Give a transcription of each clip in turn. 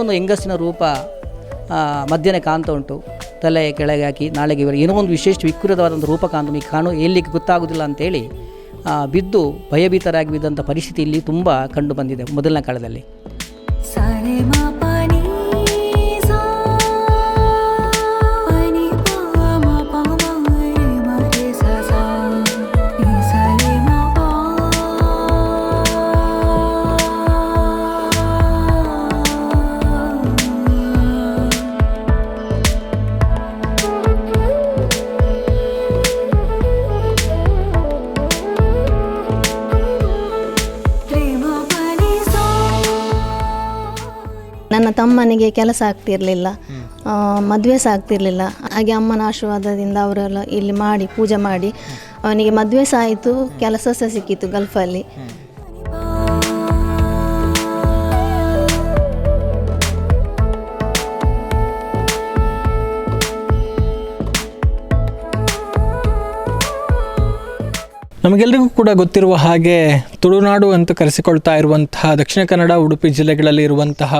ಒಂದು ಹೆಂಗಸಿನ ರೂಪ ಮಧ್ಯಾಹ್ನ ಕಾಣ್ತಾ ಉಂಟು. ತಲೆ ಕೆಳಗೆ ಹಾಕಿ, ನಾಳೆಗೆ ಏನೋ ಒಂದು ವಿಶೇಷ ವಿಕೃತವಾದಂಥ ರೂಪ ಕಾಣ್ತು ಈ ಕಾಣು ಎಲ್ಲಿಗೆ ಗೊತ್ತಾಗೋದಿಲ್ಲ ಅಂತೇಳಿ ಬಿದ್ದು ಭಯಭೀತರಾಗಿ ಬಿದ್ದಂಥ ಪರಿಸ್ಥಿತಿ ಇಲ್ಲಿ ತುಂಬ ಕಂಡು ಬಂದಿದೆ ಮೊದಲನೇ ಕಾಲದಲ್ಲಿ. ತಮ್ಮನಿಗೆ ಕೆಲಸ ಆಗ್ತಿರಲಿಲ್ಲ. ಮದುವೆ ಸಹ ಆಗ್ತಿರಲಿಲ್ಲ ಹಾಗೆ ಅಮ್ಮನ ಆಶೀರ್ವಾದದಿಂದ ಅವರೆಲ್ಲ ಇಲ್ಲಿ ಮಾಡಿ ಪೂಜೆ ಮಾಡಿ ಅವನಿಗೆ ಮದುವೆ ಸಹ ಆಯಿತು ಕೆಲಸ ಸಹ ಸಿಕ್ಕಿತ್ತು ಗಲ್ಫಲ್ಲಿ. ನಮಗೆಲ್ಲರಿಗೂ ಕೂಡ ಗೊತ್ತಿರುವ ಹಾಗೆ ತುಳುನಾಡು ಅಂತ ಕರೆಸಿಕೊಳ್ತಾ ಇರುವಂತಹ ದಕ್ಷಿಣ ಕನ್ನಡ ಉಡುಪಿ ಜಿಲ್ಲೆಗಳಲ್ಲಿ ಇರುವಂತಹ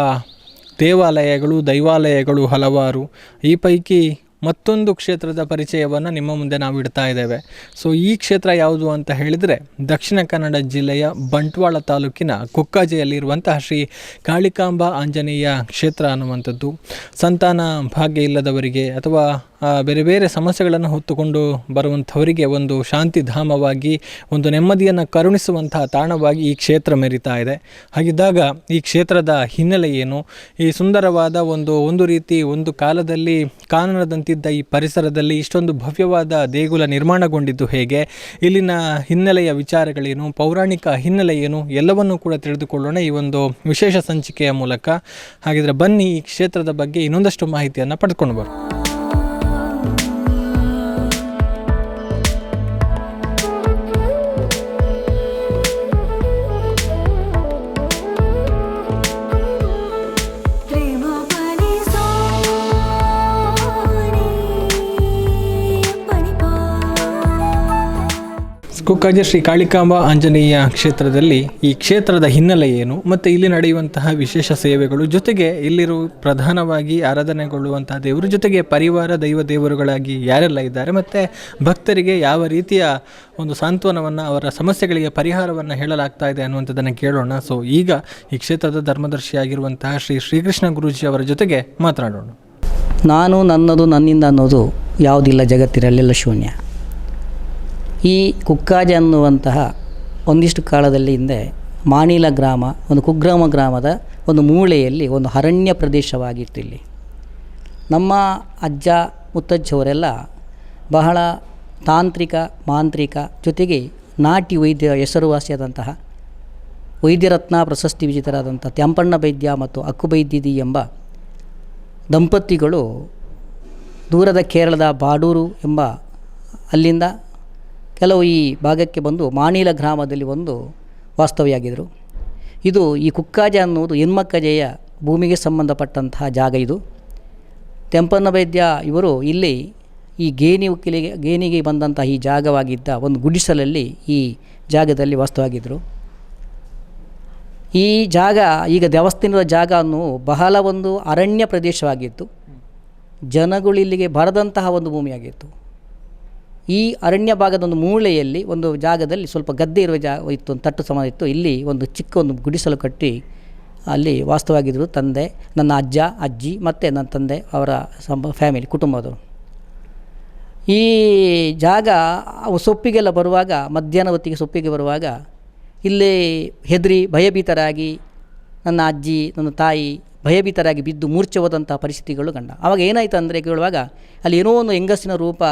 ದೇವಾಲಯಗಳು, ದೈವಾಲಯಗಳು ಹಲವಾರು. ಈ ಪೈಕಿ ಮತ್ತೊಂದು ಕ್ಷೇತ್ರದ ಪರಿಚಯವನ್ನು ನಿಮ್ಮ ಮುಂದೆ ನಾವು ಇಡ್ತಾ ಇದ್ದೇವೆ. ಸೊ ಈ ಕ್ಷೇತ್ರ ಯಾವುದು ಅಂತ ಹೇಳಿದರೆ, ದಕ್ಷಿಣ ಕನ್ನಡ ಜಿಲ್ಲೆಯ ಬಂಟ್ವಾಳ ತಾಲೂಕಿನ ಕುಕ್ಕಾಜೆಯಲ್ಲಿರುವಂತಹ ಶ್ರೀ ಕಾಳಿಕಾಂಬ ಆಂಜನೇಯ ಕ್ಷೇತ್ರ ಅನ್ನುವಂಥದ್ದು. ಸಂತಾನ ಭಾಗ್ಯ ಇಲ್ಲದವರಿಗೆ ಅಥವಾ ಬೇರೆ ಬೇರೆ ಸಮಸ್ಯೆಗಳನ್ನು ಹೊತ್ತುಕೊಂಡು ಬರುವಂಥವರಿಗೆ ಒಂದು ಶಾಂತಿಧಾಮವಾಗಿ, ಒಂದು ನೆಮ್ಮದಿಯನ್ನು ಕರುಣಿಸುವಂತಹ ತಾಣವಾಗಿ ಈ ಕ್ಷೇತ್ರ ಮೆರಿತಾ ಇದೆ. ಹಾಗಿದ್ದಾಗ ಈ ಕ್ಷೇತ್ರದ ಹಿನ್ನೆಲೆ ಏನು? ಈ ಸುಂದರವಾದ ಒಂದು ಒಂದು ರೀತಿ ಒಂದು ಕಾಲದಲ್ಲಿ ಕಾನನದಂತಿದ್ದ ಈ ಪರಿಸರದಲ್ಲಿ ಇಷ್ಟೊಂದು ಭವ್ಯವಾದ ದೇಗುಲ ನಿರ್ಮಾಣಗೊಂಡಿದ್ದು ಹೇಗೆ? ಇಲ್ಲಿನ ಹಿನ್ನೆಲೆಯ ವಿಚಾರಗಳೇನು? ಪೌರಾಣಿಕ ಹಿನ್ನೆಲೆ ಏನು? ಎಲ್ಲವನ್ನೂ ಕೂಡ ತಿಳಿದುಕೊಳ್ಳೋಣ ಈ ಒಂದು ವಿಶೇಷ ಸಂಚಿಕೆಯ ಮೂಲಕ. ಹಾಗಿದ್ರೆ ಬನ್ನಿ ಈ ಕ್ಷೇತ್ರದ ಬಗ್ಗೆ ಇನ್ನೊಂದಷ್ಟು ಮಾಹಿತಿಯನ್ನು ಪಡೆದುಕೊಂಡು ಬರೋಣ. ಕುಕ್ಕಾಜೆ ಶ್ರೀ ಕಾಳಿಕಾಂಬ ಆಂಜನೇಯ ಕ್ಷೇತ್ರದಲ್ಲಿ ಈ ಕ್ಷೇತ್ರದ ಹಿನ್ನೆಲೆ ಏನು? ಮತ್ತು ಇಲ್ಲಿ ನಡೆಯುವಂತಹ ವಿಶೇಷ ಸೇವೆಗಳು ಜೊತೆಗೆ ಇಲ್ಲಿರುವ ಪ್ರಧಾನವಾಗಿ ಆರಾಧನೆಗೊಳ್ಳುವಂತಹ ದೇವರು ಜೊತೆಗೆ ಪರಿವಾರ, ದೈವ ದೇವರುಗಳಾಗಿ ಯಾರೆಲ್ಲ ಇದ್ದಾರೆ? ಮತ್ತು ಭಕ್ತರಿಗೆ ಯಾವ ರೀತಿಯ ಒಂದು ಸಾಂತ್ವನವನ್ನು, ಅವರ ಸಮಸ್ಯೆಗಳಿಗೆ ಪರಿಹಾರವನ್ನು ಹೇಳಲಾಗ್ತಾ ಇದೆ ಅನ್ನುವಂಥದ್ದನ್ನು ಕೇಳೋಣ. ಸೊ, ಈಗ ಈ ಕ್ಷೇತ್ರದ ಧರ್ಮದರ್ಶಿಯಾಗಿರುವಂತಹ ಶ್ರೀ ಶ್ರೀಕೃಷ್ಣ ಗುರೂಜಿ ಅವರ ಜೊತೆಗೆ ಮಾತನಾಡೋಣ. ನಾನು ನನ್ನದು ನನ್ನಿಂದ ಅನ್ನೋದು ಯಾವುದಿಲ್ಲ, ಜಗತ್ತಿರಲ್ಲೆಲ್ಲ ಶೂನ್ಯ. ಈ ಕುಕ್ಕಾಜ ಅನ್ನುವಂತಹ ಒಂದಿಷ್ಟು ಕಾಲದಲ್ಲಿ ಹಿಂದೆ ಮಾಣಿಲ ಗ್ರಾಮ, ಒಂದು ಕುಗ್ರಾಮ ಗ್ರಾಮದ ಒಂದು ಮೂಳೆಯಲ್ಲಿ ಒಂದು ಅರಣ್ಯ ಪ್ರದೇಶವಾಗಿತ್ತು ಇಲ್ಲಿ ನಮ್ಮ ಅಜ್ಜ, ಮುತ್ತಜ್ಜವರೆಲ್ಲ ಬಹಳ ತಾಂತ್ರಿಕ, ಮಾಂತ್ರಿಕ ಜೊತೆಗೆ ನಾಟಿ ವೈದ್ಯ ಹೆಸರುವಾಸಿಯಾದಂತಹ ವೈದ್ಯರತ್ನ ಪ್ರಶಸ್ತಿ ವಿಜೇತರಾದಂಥ ತ್ಯಾಂಪಣ್ಣ ವೈದ್ಯ ಮತ್ತು ಅಕ್ಕು ವೈದ್ಯದಿ ಎಂಬ ದಂಪತಿಗಳು ದೂರದ ಕೇರಳದ ಬಾಡೂರು ಎಂಬ ಅಲ್ಲಿಂದ ಕೆಲವು ಈ ಭಾಗಕ್ಕೆ ಬಂದು ಮಾಣಿಲ ಗ್ರಾಮದಲ್ಲಿ ಒಂದು ವಾಸ್ತವ್ಯಾಗಿದ್ದರು. ಇದು ಈ ಕುಕ್ಕಾಜ ಅನ್ನುವುದು ಹೆಣ್ಮಕ್ಕಜೆಯ ಭೂಮಿಗೆ ಸಂಬಂಧಪಟ್ಟಂತಹ ಜಾಗ ಇದು. ತೆಂಪನ್ನ ವೈದ್ಯ ಇವರು ಇಲ್ಲಿ ಈ ಗೇಣಿ ಉಕ್ಕಿಲಿಗೆ, ಗೇಣಿಗೆ ಬಂದಂತಹ ಈ ಜಾಗವಾಗಿದ್ದ ಒಂದು ಗುಡಿಸಲಲ್ಲಿ ಈ ಜಾಗದಲ್ಲಿ ವಾಸ್ತವಾಗಿದ್ದರು ಈ ಜಾಗ, ಈಗ ದೇವಸ್ಥಾನದ ಜಾಗ ಅನ್ನು ಬಹಳ ಒಂದು ಅರಣ್ಯ ಪ್ರದೇಶವಾಗಿತ್ತು. ಜನಗಳು ಇಲ್ಲಿಗೆ ಬರದಂತಹ ಒಂದು ಭೂಮಿಯಾಗಿತ್ತು. ಈ ಅರಣ್ಯ ಭಾಗದ ಒಂದು ಮೂಳೆಯಲ್ಲಿ ಒಂದು ಜಾಗದಲ್ಲಿ ಸ್ವಲ್ಪ ಗದ್ದೆ ಇರುವ ಜಾ, ಇತ್ತು, ಒಂದು ತಟ್ಟು ಸಮ ಇತ್ತು. ಇಲ್ಲಿ ಒಂದು ಚಿಕ್ಕ ಒಂದು ಗುಡಿಸಲು ಕಟ್ಟಿ ಅಲ್ಲಿ ವಾಸ್ತವಾಗಿದ್ದರು ತಂದೆ, ನನ್ನ ಅಜ್ಜ, ಅಜ್ಜಿ ಮತ್ತು ನನ್ನ ತಂದೆ, ಅವರ ಸಂಬ, ಫ್ಯಾಮಿಲಿ, ಕುಟುಂಬದವರು. ಈ ಜಾಗ ಸೊಪ್ಪಿಗೆಲ್ಲ ಬರುವಾಗ, ಮಧ್ಯಾಹ್ನ ಹೊತ್ತಿಗೆ ಸೊಪ್ಪಿಗೆ ಬರುವಾಗ ಇಲ್ಲಿ ಹೆದರಿ, ಭಯಭೀತರಾಗಿ ನನ್ನ ಅಜ್ಜಿ, ನನ್ನ ತಾಯಿ ಭಯಭೀತರಾಗಿ ಬಿದ್ದು ಮೂರ್ಛೆ ಹೋದಂಥ ಪರಿಸ್ಥಿತಿಗಳು ಕಂಡ. ಆವಾಗ ಏನಾಯಿತು ಅಂದರೆ ಕೇಳುವಾಗ ಅಲ್ಲಿ ಏನೋ ಒಂದು ಹೆಂಗಸಿನ ರೂಪ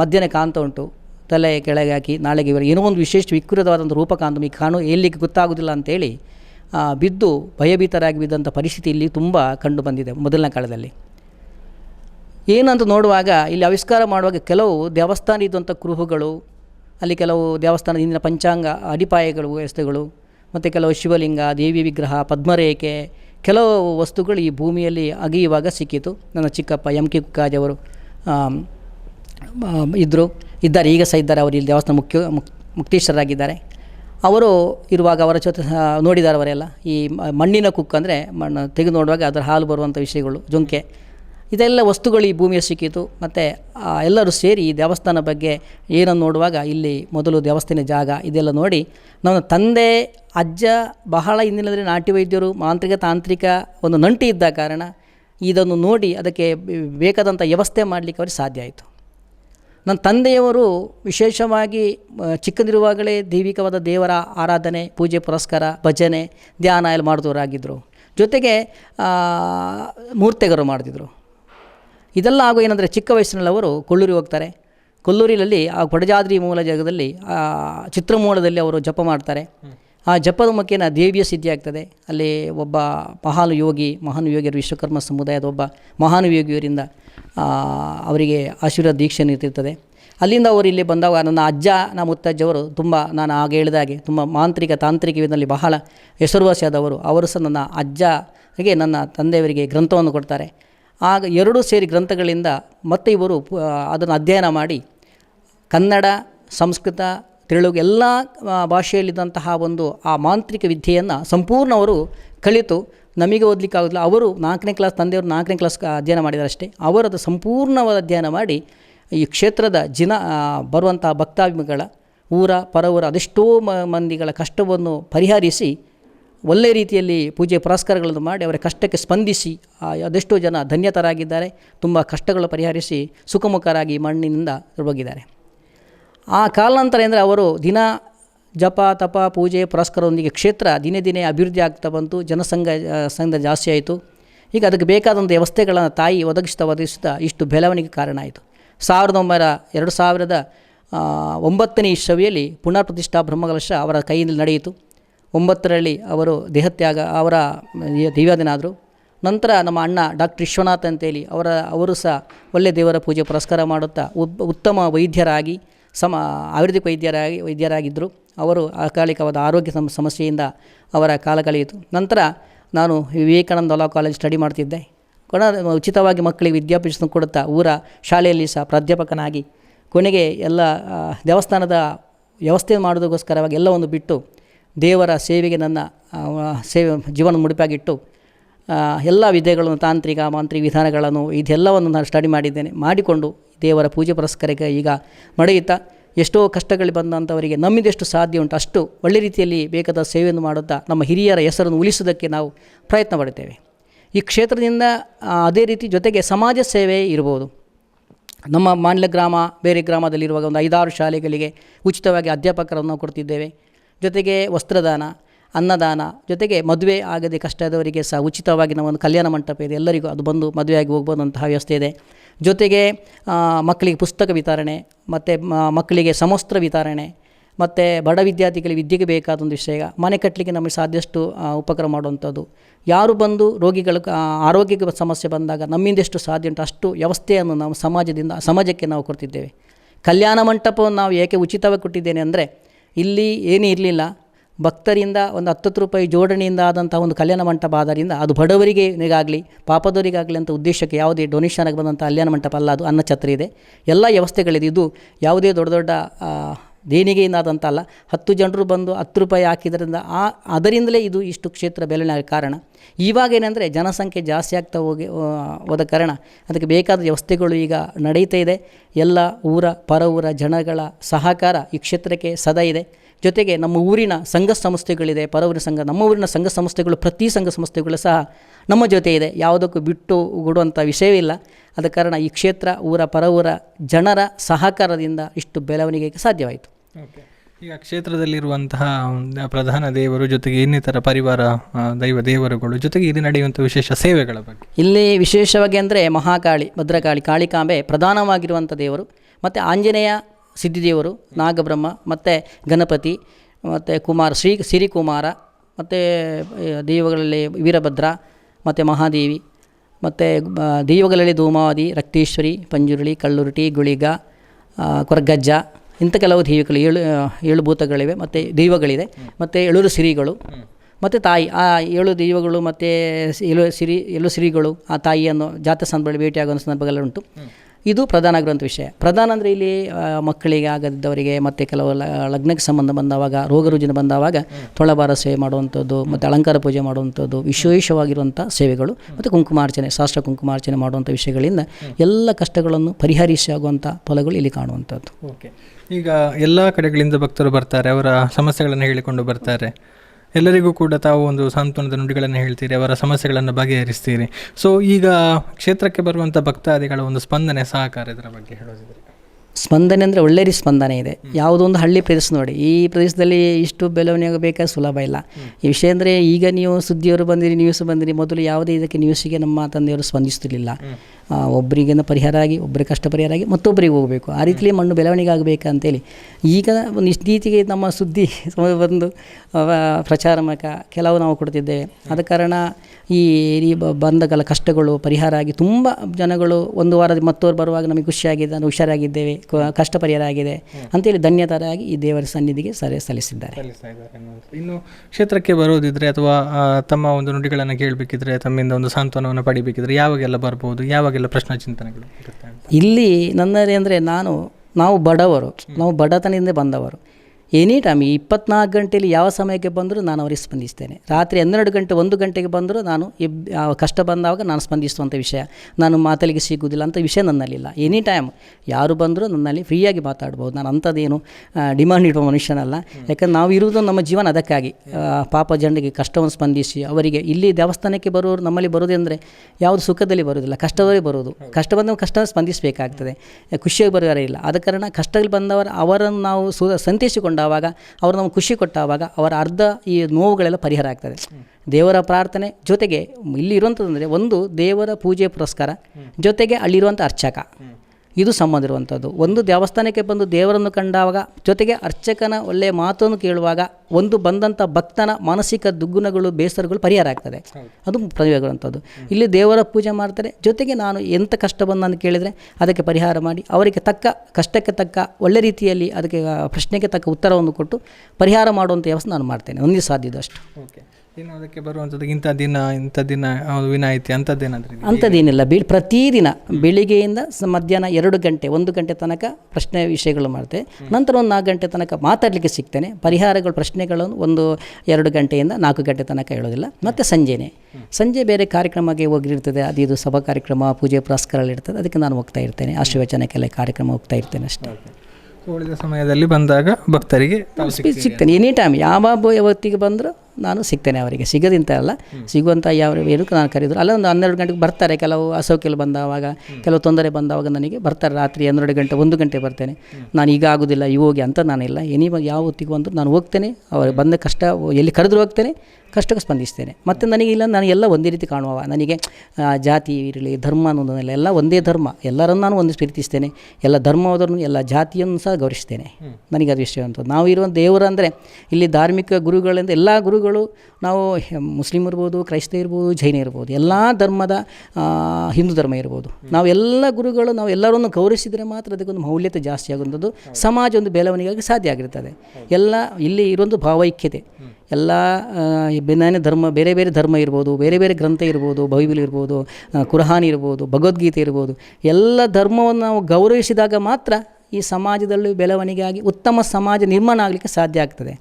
ಮಧ್ಯಾಹ್ನ ಕಾಂತ ಉಂಟು. ತಲೆ ಕೆಳಗೆ ಹಾಕಿ ನಾಳೆಗೆ ಇವರು ಏನೋ ಒಂದು ವಿಶೇಷ ವಿಕೃತವಾದಂಥ ರೂಪ ಕಾಣ್ತು ಈ ಕಾಣು ಎಲ್ಲಿಗೆ ಗೊತ್ತಾಗೋದಿಲ್ಲ ಅಂತೇಳಿ ಬಿದ್ದು ಭಯಭೀತರಾಗಿ ಬಿದ್ದಂಥ ಪರಿಸ್ಥಿತಿ ಇಲ್ಲಿ ತುಂಬ ಕಂಡು ಬಂದಿದೆ ಮೊದಲನೇ ಕಾಲದಲ್ಲಿ. ಏನಂತ ನೋಡುವಾಗ ಇಲ್ಲಿ ಆವಿಷ್ಕಾರ ಮಾಡುವಾಗ ಕೆಲವು ದೇವಸ್ಥಾನ ಇದ್ದಂಥ ಕುರುಹುಗಳು, ಅಲ್ಲಿ ಕೆಲವು ದೇವಸ್ಥಾನದ ಹಿಂದಿನ ಪಂಚಾಂಗ ಅಡಿಪಾಯಗಳು, ವ್ಯವಸ್ಥೆಗಳು, ಮತ್ತು ಕೆಲವು ಶಿವಲಿಂಗ, ದೇವಿ ವಿಗ್ರಹ, ಪದ್ಮರೇಖೆ, ಕೆಲವು ವಸ್ತುಗಳು ಈ ಭೂಮಿಯಲ್ಲಿ ಅಗೆಯುವಾಗ ಸಿಕ್ಕಿತು. ನನ್ನ ಚಿಕ್ಕಪ್ಪ ಎಂ ಕೆ ಕುಕ್ಕಾಜವರು ಇದ್ದರು ಇದ್ದಾರೆ, ಈಗ ಸಹ ಇದ್ದಾರೆ ಅವರು ಇಲ್ಲಿ ದೇವಸ್ಥಾನ ಮುಖ್ಯ ಮುಕ್ತೀಶ್ವರರಾಗಿದ್ದಾರೆ. ಅವರು ಇರುವಾಗ ಅವರ ಜೊತೆ ನೋಡಿದ್ದಾರೆ ಅವರೆಲ್ಲ. ಈ ಮಣ್ಣಿನ ಕುಕ್ ಅಂದರೆ ಮಣ್ಣು ತೆಗೆದು ನೋಡುವಾಗ ಅದರ ಹಾಲು ಬರುವಂಥ ವಿಷಯಗಳು ಜುಂಕೆ ಇದೆಲ್ಲ ವಸ್ತುಗಳು ಈ ಭೂಮಿಯ ಸಿಕ್ಕಿತು. ಮತ್ತು ಎಲ್ಲರೂ ಸೇರಿ ಈ ದೇವಸ್ಥಾನ ಬಗ್ಗೆ ಏನನ್ನು ನೋಡುವಾಗ ಇಲ್ಲಿ ಮೊದಲು ದೇವಸ್ಥಾನ ಜಾಗ ಇದೆಲ್ಲ ನೋಡಿ, ನನ್ನ ತಂದೆ, ಅಜ್ಜ ಬಹಳ ಹಿಂದಿನದಲ್ಲಿ ನಾಟಿ ವೈದ್ಯರು ಮಾಂತ್ರಿಕ, ತಾಂತ್ರಿಕ ಒಂದು ನಂಟಿ ಇದ್ದ ಕಾರಣ ಇದನ್ನು ನೋಡಿ ಅದಕ್ಕೆ ಬೇಕಾದಂಥ ವ್ಯವಸ್ಥೆ ಮಾಡಲಿಕ್ಕೆ ಅವ್ರಿಗೆ ಸಾಧ್ಯ ಆಯಿತು. ನನ್ನ ತಂದೆಯವರು ವಿಶೇಷವಾಗಿ ಚಿಕ್ಕಂದಿರುವಾಗಲೇ ದೈವಿಕವಾದ ದೇವರ ಆರಾಧನೆ ಪೂಜೆ ಪುರಸ್ಕಾರ ಭಜನೆ ಧ್ಯಾನ ಎಲ್ಲ ಮಾಡಿದವರಾಗಿದ್ದರು. ಜೊತೆಗೆ ಮೂರ್ತೆಗರು ಮಾಡ್ತಿದ್ರು ಇದೆಲ್ಲ ಆಗೋ ಏನಂದರೆ ಚಿಕ್ಕ ವಯಸ್ಸಿನಲ್ಲಿ ಅವರು ಕೊಲ್ಲೂರಿಗೆ ಹೋಗ್ತಾರೆ. ಕೊಲ್ಲೂರಿನಲ್ಲಿ ಆ ಕೊಡಜಾದ್ರಿ ಮೂಲ ಜಾಗದಲ್ಲಿ ಚಿತ್ರಮೂಲದಲ್ಲಿ ಅವರು ಜಪ ಮಾಡ್ತಾರೆ. ಆ ಜಪದ ಮುಖೇನ ದೇವಿಯ ಸಿದ್ಧಿ ಆಗ್ತದೆ. ಅಲ್ಲಿ ಒಬ್ಬ ಮಹಾನ್ ಯೋಗಿ ಮಹಾನ್ ಯೋಗಿಯರು ವಿಶ್ವಕರ್ಮ ಸಮುದಾಯದ ಒಬ್ಬ ಮಹಾನ್ ಯೋಗಿಯವರಿಂದ ಆ, ಅವರಿಗೆ ಆಶೀರ್ವಾದ, ದೀಕ್ಷೆ ನೀಡ್ತಿರ್ತದೆ. ಅಲ್ಲಿಂದ ಅವರು ಇಲ್ಲಿ ಬಂದಾಗ ನನ್ನ ಅಜ್ಜ, ನಮ್ಮ ಮುತ್ತಜ್ಜವರು ತುಂಬ ನಾನು ಆಗ ಹೇಳಿದ ಹಾಗೆ ತುಂಬ ಮಾಂತ್ರಿಕ, ತಾಂತ್ರಿಕ ವಿಧದಲ್ಲಿ ಬಹಳ ಹೆಸರುವಾಸಿಯಾದವರು. ಅವರು ಸಹ ನನ್ನ ಅಜ್ಜಗೆ, ನನ್ನ ತಂದೆಯವರಿಗೆ ಗ್ರಂಥವನ್ನು ಕೊಡ್ತಾರೆ. ಆಗ ಎರಡೂ ಸೇರಿ ಗ್ರಂಥಗಳಿಂದ ಮತ್ತೆ ಇವರು ಅದನ್ನು ಅಧ್ಯಯನ ಮಾಡಿ ಕನ್ನಡ, ಸಂಸ್ಕೃತ, ತೆಲುಗು ಎಲ್ಲ ಭಾಷೆಯಲ್ಲಿದ್ದಂತಹ ಒಂದು ಆ ಮಾಂತ್ರಿಕ ವಿದ್ಯೆಯನ್ನು ಸಂಪೂರ್ಣ ಅವರು ಕಲಿತು ನಮಗೆ ಓದಲಿಕ್ಕಾಗೋದಿಲ್ಲ. ಅವರು ನಾಲ್ಕನೇ ಕ್ಲಾಸ್ ತಂದೆಯವರು ನಾಲ್ಕನೇ ಕ್ಲಾಸ್ ಅಧ್ಯಯನ ಮಾಡಿದ್ದಾರೆ ಅಷ್ಟೇ ಅವರು ಅದು ಸಂಪೂರ್ಣವಾದ ಅಧ್ಯಯನ ಮಾಡಿ ಈ ಕ್ಷೇತ್ರದ ಜಿನ ಬರುವಂತಹ ಭಕ್ತಾಭಿಮಗಳ ಊರ, ಪರವೂರ ಅದೆಷ್ಟೋ ಮಂದಿಗಳ ಕಷ್ಟವನ್ನು ಪರಿಹರಿಸಿ ಒಳ್ಳೆಯ ರೀತಿಯಲ್ಲಿ ಪೂಜೆ ಪುರಸ್ಕಾರಗಳನ್ನು ಮಾಡಿ ಅವರ ಕಷ್ಟಕ್ಕೆ ಸ್ಪಂದಿಸಿ ಅದೆಷ್ಟೋ ಜನ ಧನ್ಯತರಾಗಿದ್ದಾರೆ. ತುಂಬ ಕಷ್ಟಗಳು ಪರಿಹರಿಸಿ ಸುಖಮುಖರಾಗಿ ಮಣ್ಣಿನಿಂದ ಹೋಗಿದ್ದಾರೆ. ಆ ಕಾಲಾಂತರ ಅಂದರೆ ಅವರು ದಿನ ಜಪ, ತಪ, ಪೂಜೆ, ಪುರಸ್ಕಾರದೊಂದಿಗೆ ಕ್ಷೇತ್ರ ದಿನೇ ದಿನೇ ಅಭಿವೃದ್ಧಿ ಆಗ್ತಾ ಬಂತು, ಜನಸಂಘ ಸಂಘ ಜಾಸ್ತಿ ಆಯಿತು. ಈಗ ಅದಕ್ಕೆ ಬೇಕಾದಂಥ ವ್ಯವಸ್ಥೆಗಳನ್ನು ತಾಯಿ ಒದಗಿಸ್ತಾ ಒದಗಿಸ್ತಾ ಇಷ್ಟು ಬೆಳವಣಿಗೆ ಕಾರಣ ಆಯಿತು. ಸಾವಿರದ ಒಂಬೈನೂರ ಎರಡು ಸಾವಿರದ ಒಂಬತ್ತನೇ ಇಸವಿಯಲ್ಲಿ ಪುನಃ ಪ್ರತಿಷ್ಠಾ ಬ್ರಹ್ಮಕಲಶ ಅವರ ಕೈಯಲ್ಲಿ ನಡೆಯಿತು. ಒಂಬತ್ತರಲ್ಲಿ ಅವರು ದೇಹತ್ಯಾಗ, ಅವರ ದಿವ್ಯಾದಿನಾದರು ನಂತರ ನಮ್ಮ ಅಣ್ಣ ಡಾಕ್ಟರ್ ವಿಶ್ವನಾಥ್ ಅಂತೇಳಿ ಅವರ, ಅವರು ಸಹ ಒಳ್ಳೆ ದೇವರ ಪೂಜೆ, ಪುರಸ್ಕಾರ ಮಾಡುತ್ತಾ ಉತ್ತಮ ವೈದ್ಯರಾಗಿ, ಸಮ, ಆಯುರ್ವೇದಿಕ್ ವೈದ್ಯರಾಗಿ, ವೈದ್ಯರಾಗಿದ್ದರು. ಅವರು ಅಕಾಲಿಕವಾದ ಆರೋಗ್ಯ ಸಮ, ಸಮಸ್ಯೆಯಿಂದ ಅವರ ಕಾಲ ಕಳೆಯಿತು. ನಂತರ ನಾನು ವಿವೇಕಾನಂದ ಲಾ ಕಾಲೇಜ್ ಸ್ಟಡಿ ಮಾಡ್ತಿದ್ದೆ. ಕೊನ, ಉಚಿತವಾಗಿ ಮಕ್ಕಳಿಗೆ ವಿದ್ಯಾಭ್ಯಾಸ ಕೊಡುತ್ತಾ ಊರ ಶಾಲೆಯಲ್ಲಿ ಸಹ ಪ್ರಾಧ್ಯಾಪಕನಾಗಿ ಕೊನೆಗೆ ಎಲ್ಲ ದೇವಸ್ಥಾನದ ವ್ಯವಸ್ಥೆ ಮಾಡೋದಕ್ಕೋಸ್ಕರವಾಗಿ ಎಲ್ಲವನ್ನು ಬಿಟ್ಟು ದೇವರ ಸೇವೆಗೆ ನನ್ನ ಸೇವೆ, ಜೀವನ ಮುಡಿಪಾಗಿಟ್ಟು ಎಲ್ಲ ವಿದ್ಯೆಗಳನ್ನು ತಾಂತ್ರಿಕ, ಮಾಂತ್ರಿಕ ವಿಧಾನಗಳನ್ನು ಇದೆಲ್ಲವನ್ನು ನಾನು ಸ್ಟಡಿ ಮಾಡಿದ್ದೇನೆ. ಮಾಡಿಕೊಂಡು ದೇವರ ಪೂಜೆ ಪುರಸ್ಕಾರಕ್ಕೆ ಈಗ ನಡೆಯುತ್ತಾ ಎಷ್ಟೋ ಕಷ್ಟಗಳು ಬಂದಂಥವರಿಗೆ ನಮ್ಮಿದೆಷ್ಟು ಸಾಧ್ಯ ಉಂಟು, ಅಷ್ಟು ಒಳ್ಳೆ ರೀತಿಯಲ್ಲಿ ಬೇಕಾದ ಸೇವೆಯನ್ನು ಮಾಡುತ್ತಾ ನಮ್ಮ ಹಿರಿಯರ ಹೆಸರನ್ನು ಉಳಿಸೋದಕ್ಕೆ ನಾವು ಪ್ರಯತ್ನ ಪಡುತ್ತೇವೆ. ಈ ಕ್ಷೇತ್ರದಿಂದ ಅದೇ ರೀತಿ ಜೊತೆಗೆ ಸಮಾಜ ಸೇವೆ ಇರ್ಬೋದು. ನಮ್ಮ ಮಾನ್ಯ ಗ್ರಾಮ, ಬೇರೆ ಗ್ರಾಮದಲ್ಲಿರುವಾಗ ಒಂದು ಐದಾರು ಶಾಲೆಗಳಿಗೆ ಉಚಿತವಾಗಿ ಅಧ್ಯಾಪಕರನ್ನು ಕೊಡ್ತಿದ್ದೇವೆ. ಜೊತೆಗೆ ವಸ್ತ್ರದಾನ, ಅನ್ನದಾನ, ಜೊತೆಗೆ ಮದುವೆ ಆಗದೆ ಕಷ್ಟದವರಿಗೆ ಸಹ ಉಚಿತವಾಗಿ ಒಂದು ಕಲ್ಯಾಣ ಮಂಟಪ ಇದೆ. ಎಲ್ಲರಿಗೂ ಅದು ಬಂದು ಮದುವೆಯಾಗಿ ಹೋಗ್ಬೋದಂತಹ ವ್ಯವಸ್ಥೆ ಇದೆ. ಜೊತೆಗೆ ಮಕ್ಕಳಿಗೆ ಪುಸ್ತಕ ವಿತರಣೆ, ಮತ್ತು ಮಕ್ಕಳಿಗೆ ಸಮಸ್ತ್ರ ವಿತರಣೆ, ಮತ್ತು ಬಡ ವಿದ್ಯಾರ್ಥಿಗಳಿಗೆ ವಿದ್ಯೆಗೆ ಬೇಕಾದ ಒಂದು ವಿಷಯ. ಮನೆ ಕಟ್ಟಲಿಕ್ಕೆ ನಮಗೆ ಸಾಧ್ಯಷ್ಟು ಉಪಕಾರ ಮಾಡುವಂಥದ್ದು. ಯಾರು ಬಂದು ರೋಗಿಗಳ ಆರೋಗ್ಯಕ್ಕೆ ಸಮಸ್ಯೆ ಬಂದಾಗ ನಮ್ಮಿಂದೆಷ್ಟು ಸಾಧ್ಯ ಉಂಟು ಅಷ್ಟು ವ್ಯವಸ್ಥೆಯನ್ನು ನಾವು ಸಮಾಜದಿಂದ, ಸಮಾಜಕ್ಕೆ ನಾವು ಕೊಡ್ತಿದ್ದೇವೆ. ಕಲ್ಯಾಣ ಮಂಟಪವನ್ನು ನಾವು ಏಕೆ ಉಚಿತವಾಗಿ ಕೊಟ್ಟಿದ್ದೇನೆ ಅಂದರೆ, ಇಲ್ಲಿ ಏನೂ ಇರಲಿಲ್ಲ ಭಕ್ತರಿಂದ ಒಂದು ಹತ್ತತ್ತು ರೂಪಾಯಿ ಜೋಡಣೆಯಿಂದ ಆದಂಥ ಒಂದು ಕಲ್ಯಾಣ ಮಂಟಪ ಆದ್ದರಿಂದ ಅದು ಬಡವರಿಗೆ ಆಗಲಿ ಪಾಪದವರಿಗಾಗಲಿ ಅಂತ ಉದ್ದೇಶಕ್ಕೆ ಯಾವುದೇ ಡೊನೇಷನ್ ಆಗಿ ಬಂದಂಥ ಕಲ್ಯಾಣ ಮಂಟಪ ಅಲ್ಲ, ಅದು ಅನ್ನಛತ್ರ ಇದೆ. ಎಲ್ಲ ವ್ಯವಸ್ಥೆಗಳಿದೆ. ಇದು ಯಾವುದೇ ದೊಡ್ಡ ದೊಡ್ಡ ದೇಣಿಗೆಯಿಂದ ಆದಂಥ ಅಲ್ಲ. ಹತ್ತು ಜನರು ಬಂದು ಹತ್ತು ರೂಪಾಯಿ ಹಾಕಿದ್ರಿಂದ ಆ, ಅದರಿಂದಲೇ ಇದು ಇಷ್ಟು ಕ್ಷೇತ್ರ ಬೆಳವಣಿಗೆ ಕಾರಣ. ಇವಾಗ ಏನಂದರೆ ಜನಸಂಖ್ಯೆ ಜಾಸ್ತಿ ಆಗ್ತಾ ಹೋಗಿ ಹೋದ ಕಾರಣ ಅದಕ್ಕೆ ಬೇಕಾದ ವ್ಯವಸ್ಥೆಗಳು ಈಗ ನಡೀತಾ ಇದೆ. ಎಲ್ಲ ಊರ, ಪರ ಊರ ಜನಗಳ ಸಹಕಾರ ಈ ಕ್ಷೇತ್ರಕ್ಕೆ ಸದಾ ಇದೆ. ಜೊತೆಗೆ ನಮ್ಮ ಊರಿನ ಸಂಘ ಸಂಸ್ಥೆಗಳಿದೆ ಪರವರ ಸಂಘ. ನಮ್ಮ ಊರಿನ ಸಂಘ ಸಂಸ್ಥೆಗಳು ಪ್ರತಿ ಸಂಘ ಸಂಸ್ಥೆಗಳು ಸಹ ನಮ್ಮ ಜೊತೆ ಇದೆ. ಯಾವುದಕ್ಕೂ ಬಿಟ್ಟು ಕೊಡುವಂಥ ವಿಷಯವಿಲ್ಲ ಆದ ಕಾರಣ ಈ ಕ್ಷೇತ್ರ ಊರ ಪರವೂರ ಜನರ ಸಹಕಾರದಿಂದ ಇಷ್ಟು ಬೆಳವಣಿಗೆಗೆ ಸಾಧ್ಯವಾಯಿತು. ಓಕೆ. ಈಗ ಕ್ಷೇತ್ರದಲ್ಲಿರುವಂತಹ ಪ್ರಧಾನ ದೇವರು ಜೊತೆಗೆ ಇನ್ನಿತರ ಪರಿವಾರ ದೈವ ದೇವರುಗಳು ಜೊತೆಗೆ ಇಲ್ಲಿ ನಡೆಯುವಂಥ ವಿಶೇಷ ಸೇವೆಗಳ ಬಗ್ಗೆ. ಇಲ್ಲಿ ವಿಶೇಷವಾಗಿ ಅಂದರೆ ಮಹಾಕಾಳಿ ಭದ್ರಕಾಳಿ ಕಾಳಿಕಾಂಬೆ ಪ್ರಧಾನವಾಗಿರುವಂಥ ದೇವರು. ಮತ್ತು ಆಂಜನೇಯ ಸಿದ್ಧಿದೇವರು, ನಾಗಬ್ರಹ್ಮ, ಮತ್ತು ಗಣಪತಿ, ಮತ್ತು ಕುಮಾರ, ಶ್ರೀ ಸಿರಿಕುಮಾರ, ಮತ್ತು ದೈವಗಳಲ್ಲಿ ವೀರಭದ್ರ, ಮತ್ತು ಮಹಾದೇವಿ, ಮತ್ತು ದೈವಗಳಲ್ಲಿ ಧೂಮಾವತಿ ರಕ್ತೇಶ್ವರಿ, ಪಂಜುರುಳಿ, ಕಲ್ಲುರುಟಿ, ಗುಳಿಗ ಕೊರಗಜ್ಜ, ಇಂಥ ಕೆಲವು ದೈವಗಳು ಏಳು ಏಳು ಭೂತಗಳಿವೆ, ಮತ್ತು ದೈವಗಳಿದೆ, ಮತ್ತು ಏಳು ಸಿರಿಗಳು, ಮತ್ತು ತಾಯಿ, ಆ, ಏಳು ದೈವಗಳು, ಮತ್ತು, ಏಳು ಸಿರಿ, ಏಳು ಸಿರಿಗಳು, ಆ ತಾಯಿಯನ್ನು ಜಾತ್ರೆ ಸಂದರ್ಭದಲ್ಲಿ ಭೇಟಿಯಾಗುವ ಸಂದರ್ಭಗಳುಂಟು ಇದು ಪ್ರಧಾನ ಆಗಿರುವಂಥ ವಿಷಯ. ಪ್ರಧಾನ ಅಂದರೆ ಇಲ್ಲಿ ಮಕ್ಕಳಿಗೆ ಆಗದಿದ್ದವರಿಗೆ ಮತ್ತು ಕೆಲವು ಲಗ್ನಕ್ಕೆ ಸಂಬಂಧ ಬಂದವಾಗ, ರೋಗ ರುಜಿನ ಬಂದವಾಗ ತೊಳಬಾರ ಸೇವೆ ಮಾಡುವಂಥದ್ದು, ಮತ್ತು ಅಲಂಕಾರ ಪೂಜೆ ಮಾಡುವಂಥದ್ದು, ವಿಶೇಷವಾಗಿರುವಂಥ ಸೇವೆಗಳು, ಮತ್ತು ಕುಂಕುಮಾರ್ಚನೆ, ಶಾಸ್ತ್ರ ಕುಂಕುಮಾರ್ಚನೆ ಮಾಡುವಂಥ ವಿಷಯಗಳಿಂದ ಎಲ್ಲ ಕಷ್ಟಗಳನ್ನು ಪರಿಹರಿಸಾಗುವಂಥ ಫಲಗಳು ಇಲ್ಲಿ ಕಾಣುವಂಥದ್ದು. ಓಕೆ. ಈಗ ಎಲ್ಲ ಕಡೆಗಳಿಂದ ಭಕ್ತರು ಬರ್ತಾರೆ, ಅವರ ಸಮಸ್ಯೆಗಳನ್ನು ಹೇಳಿಕೊಂಡು ಬರ್ತಾರೆ. ಎಲ್ಲರಿಗೂ ಕೂಡ ತಾವು ಒಂದು ಸಾಂತ್ವನದ ನುಡಿಗಳನ್ನು ಹೇಳ್ತೀರಿ ಅವರ ಸಮಸ್ಯೆಗಳನ್ನು ಬಗೆಹರಿಸ್ತೀರಿ. ಸೊ ಈಗ ಕ್ಷೇತ್ರಕ್ಕೆ ಬರುವಂಥ ಭಕ್ತಾದಿಗಳ ಒಂದು ಸ್ಪಂದನೆ ಸಹಕಾರ ಇದರ ಬಗ್ಗೆ ಹೇಳೋದಿದ್ರೆ. ಸ್ಪಂದನೆ ಅಂದರೆ ಒಳ್ಳೆ ರೀತಿ ಸ್ಪಂದನೆ ಇದೆ. ಯಾವುದೋ ಒಂದು ಹಳ್ಳಿ ಪ್ರದೇಶ ನೋಡಿ ಈ ಪ್ರದೇಶದಲ್ಲಿ ಇಷ್ಟು ಬೆಳವಣಿಗೆ ಆಗಬೇಕಾದ್ರೆ ಸುಲಭ ಇಲ್ಲ. ಈ ವಿಷಯ ಅಂದರೆ ಈಗ ನೀವು ಸುದ್ದಿಯವರು ಬಂದಿರಿ ನ್ಯೂಸ್ ಬಂದಿರಿ ಮೊದಲು ಯಾವುದೇ ಇದಕ್ಕೆ ನ್ಯೂಸಿಗೆ ನಮ್ಮ ತಂದೆಯವರು ಸ್ಪಂದಿಸ್ತಿರ್ಲಿಲ್ಲ. ಆ, ಒಬ್ಬರಿಗಿಂತ ಪರಿಹಾರ ಆಗಿ ಒಬ್ಬರಿಗೆ ಕಷ್ಟ ಪರಿಹಾರ ಆಗಿ ಮತ್ತೊಬ್ಬರಿಗೆ ಹೋಗಬೇಕು. ಆ ರೀತಿಲಿ ಮಣ್ಣು ಬೆಳವಣಿಗೆ ಆಗಬೇಕಂತೇಳಿ ಈಗ ಒಂದು ಇತ್ತೀಚೆಗೆ ನಮ್ಮ ಸುದ್ದಿ ಬಂದು ಪ್ರಚಾರಮಕ ಕೆಲವು ನಾವು ಕೊಡ್ತಿದ್ದೇವೆ. ಆದ ಕಾರಣ ಈ ಈ ಬ- ಬಂದಗಳ ಕಷ್ಟಗಳು ಪರಿಹಾರ ಆಗಿ ತುಂಬ ಜನಗಳು ಒಂದು ವಾರದ ಮತ್ತೋರು ಬರುವಾಗ ನಮಗೆ ಖುಷಿಯಾಗಿದೆ ನಾನು ಹುಷಾರಾಗಿದ್ದೇವೆ ಕಷ್ಟ ಪರಿಹಾರ ಆಗಿದೆ ಅಂತೇಳಿ ಧನ್ಯತರಾಗಿ ಈ ದೇವರ ಸನ್ನಿಧಿಗೆ ಸರಿ ಸಲ್ಲಿಸಿದ್ದಾರೆ. ಇನ್ನು ಕ್ಷೇತ್ರಕ್ಕೆ ಬರೋದಿದ್ರೆ ಅಥವಾ ತಮ್ಮ ಒಂದು ನುಡಿಗಳನ್ನು ಕೇಳಬೇಕಿದ್ರೆ ತಮ್ಮಿಂದ ಒಂದು ಸಾಂತ್ವನವನ್ನು ಪಡಿಬೇಕಿದ್ರೆ ಯಾವಾಗೆಲ್ಲ ಬರ್ಬೋದು ಯಾವಾಗೆಲ್ಲ ಪ್ರಶ್ನೆ ಚಿಂತನೆಗಳು ಇರುತ್ತೆ ಅಂತ. ಇಲ್ಲಿ ನನ್ನ ಅಂದರೆ ನಾನು ನಾವು ಬಡವರು ನಾವು ಬಡತನದಿಂದ ಬಂದವರು. ಎನಿ ಟೈಮ್ ಈ ಇಪ್ಪತ್ನಾಲ್ಕು ಗಂಟೆಯಲ್ಲಿ ಯಾವ ಸಮಯಕ್ಕೆ ಬಂದರೂ ನಾನು ಅವರಿಗೆ ಸ್ಪಂದಿಸ್ತೇನೆ. ರಾತ್ರಿ ಹನ್ನೆರಡು ಗಂಟೆ ಒಂದು ಗಂಟೆಗೆ ಬಂದರೂ ನಾನು ಇಬ್ ಕಷ್ಟ ಬಂದಾಗ ನಾನು ಸ್ಪಂದಿಸುವಂಥ ವಿಷಯ. ನಾನು ಮಾತಲಿಗೆ ಸಿಗುವುದಿಲ್ಲ ಅಂತ ವಿಷಯ ನನ್ನಲ್ಲಿಲ್ಲ. ಎನಿ ಟೈಮ್ ಯಾರು ಬಂದರೂ ನನ್ನಲ್ಲಿ ಫ್ರೀಯಾಗಿ ಮಾತಾಡ್ಬೋದು. ನಾನು ಅಂಥದ್ದೇನು ಡಿಮ್ಯಾಂಡ್ ಇಡುವ ಮನುಷ್ಯನಲ್ಲ. ಯಾಕಂದ್ರೆ ನಾವು ಇರುವುದು ನಮ್ಮ ಜೀವನ ಅದಕ್ಕಾಗಿ. ಪಾಪ ಜನರಿಗೆ ಕಷ್ಟವನ್ನು ಸ್ಪಂದಿಸಿ ಅವರಿಗೆ ಇಲ್ಲಿ ದೇವಸ್ಥಾನಕ್ಕೆ ಬರೋರು ನಮ್ಮಲ್ಲಿ ಬರೋದೆಂದರೆ ಯಾವುದು ಸುಖದಲ್ಲಿ ಬರೋದಿಲ್ಲ ಕಷ್ಟದಲ್ಲಿ ಬರೋದು ಕಷ್ಟ ಬಂದ ಕಷ್ಟ ಸ್ಪಂದಿಸಬೇಕಾಗ್ತದೆ. ಖುಷಿಯಾಗಿ ಬರೋರೇ ಇಲ್ಲ. ಆದ ಕಾರಣ ಕಷ್ಟದಲ್ಲಿ ಬಂದವರು ಅವರನ್ನು ನಾವು ಸು ಸಂತೈಸಿಕೊಂಡಾಗ ಅವರು ನಮಗೆ ಖುಷಿ ಕೊಟ್ಟಾವಾಗ ಅವರ ಅರ್ಧ ಈ ನೋವುಗಳೆಲ್ಲ ಪರಿಹಾರ ಆಗ್ತದೆ. ದೇವರ ಪ್ರಾರ್ಥನೆ ಜೊತೆಗೆ ಇಲ್ಲಿ ಇರುವಂಥದ್ದು ಒಂದು ದೇವರ ಪೂಜೆ ಪುರಸ್ಕಾರ ಜೊತೆಗೆ ಅಲ್ಲಿರುವಂಥ ಅರ್ಚಕ. ಇದು ಸಂಬಂಧ ಇರುವಂಥದ್ದು. ಒಂದು ದೇವಸ್ಥಾನಕ್ಕೆ ಬಂದು ದೇವರನ್ನು ಕಂಡಾಗ ಜೊತೆಗೆ ಅರ್ಚಕನ ಒಳ್ಳೆಯ ಮಾತನ್ನು ಕೇಳುವಾಗ ಒಂದು ಬಂದಂಥ ಭಕ್ತನ ಮಾನಸಿಕ ದುಗ್ಗುಣಗಳು ಬೇಸರಗಳು ಪರಿಹಾರ ಆಗ್ತದೆ. ಅದು ಪ್ರಯೋಗವಂಥದ್ದು ಇಲ್ಲಿ ದೇವರ ಪೂಜೆ ಮಾಡ್ತಾರೆ. ಜೊತೆಗೆ ನಾನು ಎಂಥ ಕಷ್ಟ ಬಂದು ನಾನು ಕೇಳಿದರೆ ಅದಕ್ಕೆ ಪರಿಹಾರ ಮಾಡಿ ಅವರಿಗೆ ತಕ್ಕ ಕಷ್ಟಕ್ಕೆ ತಕ್ಕ ಒಳ್ಳೆ ರೀತಿಯಲ್ಲಿ ಅದಕ್ಕೆ ಪ್ರಶ್ನೆಗೆ ತಕ್ಕ ಉತ್ತರವನ್ನು ಕೊಟ್ಟು ಪರಿಹಾರ ಮಾಡುವಂಥ ವ್ಯವಸ್ಥೆ ನಾನು ಮಾಡ್ತೇನೆ. ಒಂದೇ ಸಾಧ್ಯದಷ್ಟು ಓಕೆ. ಇನ್ನು ಅದಕ್ಕೆ ಬರುವಂಥದ್ದು ಇಂಥ ದಿನ ಇಂಥ ದಿನ ವಿನಾಯಿತಿ ಅಂಥದ್ದೇನಾದ್ರೂ? ಅಂಥದ್ದೇನಿಲ್ಲ ಬಿ ಪ್ರತಿದಿನ ಬೆಳಿಗ್ಗೆಯಿಂದ ಸ ಮಧ್ಯಾಹ್ನ ಎರಡು ಗಂಟೆ ಒಂದು ಗಂಟೆ ತನಕ ಪ್ರಶ್ನೆ ವಿಷಯಗಳು ಮಾಡ್ತೇವೆ ನಂತರ ಒಂದು ನಾಲ್ಕು ಗಂಟೆ ತನಕ ಮಾತಾಡಲಿಕ್ಕೆ ಸಿಗ್ತೇನೆ. ಪರಿಹಾರಗಳು ಪ್ರಶ್ನೆಗಳನ್ನು ಒಂದು ಎರಡು ಗಂಟೆಯಿಂದ ನಾಲ್ಕು ಗಂಟೆ ತನಕ ಹೇಳೋದಿಲ್ಲ. ಮತ್ತು ಸಂಜೆನೆ. ಸಂಜೆ ಬೇರೆ ಕಾರ್ಯಕ್ರಮಕ್ಕೆ ಹೋಗಿರ್ತದೆ ಅದು ಇದು ಸಭಾ ಕಾರ್ಯಕ್ರಮ ಪೂಜೆ ಪುರಸ್ಕಾರಗಳಿರ್ತದೆ ಅದಕ್ಕೆ ನಾನು ಹೋಗ್ತಾ ಇರ್ತೇನೆ. ಆಶೀರ್ವಚನಕ್ಕೆಲ್ಲ ಕಾರ್ಯಕ್ರಮ ಹೋಗ್ತಾ ಇರ್ತೇನೆ ಅಷ್ಟೇ. ಸೊ, ಉಳಿದ ಸಮಯದಲ್ಲಿ ಬಂದಾಗ ಭಕ್ತರಿಗೆ ತಾವು ಸಿಗ್- ಸಿಗ್ತೇನೆ ಎನಿ ಟೈಮ್ ಯಾವ ಯಾವತ್ತಿಗೆ ಬಂದರೂ ನಾನು ಸಿಗ್ತೇನೆ ಅವರಿಗೆ. ಸಿಗದಿಂತ ಅಲ್ಲ. ಸಿಗುವಂಥ ಯಾವ ಏನಕ್ಕೆ ನಾನು ಕರೆದ್ರು. ಅಲ್ಲ ಒಂದು ಹನ್ನೆರಡು ಗಂಟೆಗೆ ಬರ್ತಾರೆ. ಕೆಲವು ಅಸೌಖ್ಯలు ಬಂದವಾಗ ಕೆಲವು ತೊಂದರೆ ಬಂದವಾಗ ನನಗೆ ಬರ್ತಾರೆ. ರಾತ್ರಿ ಹನ್ನೆರಡು ಗಂಟೆ ಒಂದು ಗಂಟೆ ಬರ್ತೇನೆ. ನಾನು ಈಗ ಆಗೋದಿಲ್ಲ ಈ ಹೋಗಿ ಅಂತ ನಾನಿಲ್ಲ. ಎನಿ ಯಾವ ಹೊತ್ತಿಗೆ ಬಂದರೂ ನಾನು ಹೋಗ್ತೇನೆ. ಅವ್ರಿಗೆ ಬಂದ ಕಷ್ಟ ಎಲ್ಲಿ ಕರೆದ್ರು ಹೋಗ್ತೇನೆ. ಕಷ್ಟಕ್ಕೆ ಸ್ಪಂದಿಸ್ತೇನೆ. ಮತ್ತು ನನಗೆ ಇಲ್ಲ ನಾನು ಎಲ್ಲ ಒಂದೇ ರೀತಿ ಕಾಣುವ ನನಗೆ ಜಾತಿ ಇರಲಿ ಧರ್ಮ ಅನ್ನೋದನ್ನೆಲ್ಲ ಎಲ್ಲ ಒಂದೇ ಧರ್ಮ. ಎಲ್ಲರನ್ನು ನಾನು ಒಂದು ಪ್ರೀತಿಸ್ತೇನೆ. ಎಲ್ಲ ಧರ್ಮವಾದ್ರೂ ಎಲ್ಲ ಜಾತಿಯನ್ನು ಸಹ ಗೌರವಿಸ್ತೇನೆ. ನನಗೆ ಅದು ವಿಷಯ ಅಂತ ನಾವು ಇರುವ ದೇವರು ಅಂದರೆ ಇಲ್ಲಿ ಧಾರ್ಮಿಕ ಗುರುಗಳಿಂದ ಎಲ್ಲ ಗುರುಗಳು ನಾವು ಮುಸ್ಲಿಮ್ ಇರ್ಬೋದು ಕ್ರೈಸ್ತ ಇರ್ಬೋದು ಜೈನ ಇರ್ಬೋದು ಎಲ್ಲ ಧರ್ಮದ ಹಿಂದೂ ಧರ್ಮ ಇರ್ಬೋದು. ನಾವು ಎಲ್ಲ ಗುರುಗಳು ನಾವು ಎಲ್ಲರನ್ನು ಗೌರವಿಸಿದರೆ ಮಾತ್ರ ಅದಕ್ಕೊಂದು ಮೌಲ್ಯತೆ ಜಾಸ್ತಿ ಆಗುವಂಥದ್ದು ಸಮಾಜ ಒಂದು ಬೆಳವಣಿಗೆಗೆ ಸಾಧ್ಯ ಆಗಿರ್ತದೆ. ಎಲ್ಲ ಇಲ್ಲಿ ಇರೋದು ಭಾವೈಕ್ಯತೆ ಎಲ್ಲ ಆ, ಧರ್ಮ ಬೇರೆ ಬೇರೆ ಧರ್ಮ ಇರ್ಬೋದು ಬೇರೆ ಬೇರೆ ಗ್ರಂಥ ಇರ್ಬೋದು ಬೈಬಲ್ ಇರ್ಬೋದು ಕುರಹಾನ್ ಇರ್ಬೋದು ಭಗವದ್ಗೀತೆ ಇರ್ಬೋದು. ಎಲ್ಲ ಧರ್ಮವನ್ನು ನಾವು ಗೌರವಿಸಿದಾಗ ಮಾತ್ರ ಈ ಸಮಾಜದಲ್ಲಿ ಬೆಳವಣಿಗೆ ಆಗಿ ಉತ್ತಮ ಸಮಾಜ ನಿರ್ಮಾಣ ಆಗಲಿಕ್ಕೆ ಸಾಧ್ಯ ಆಗ್ತದೆ.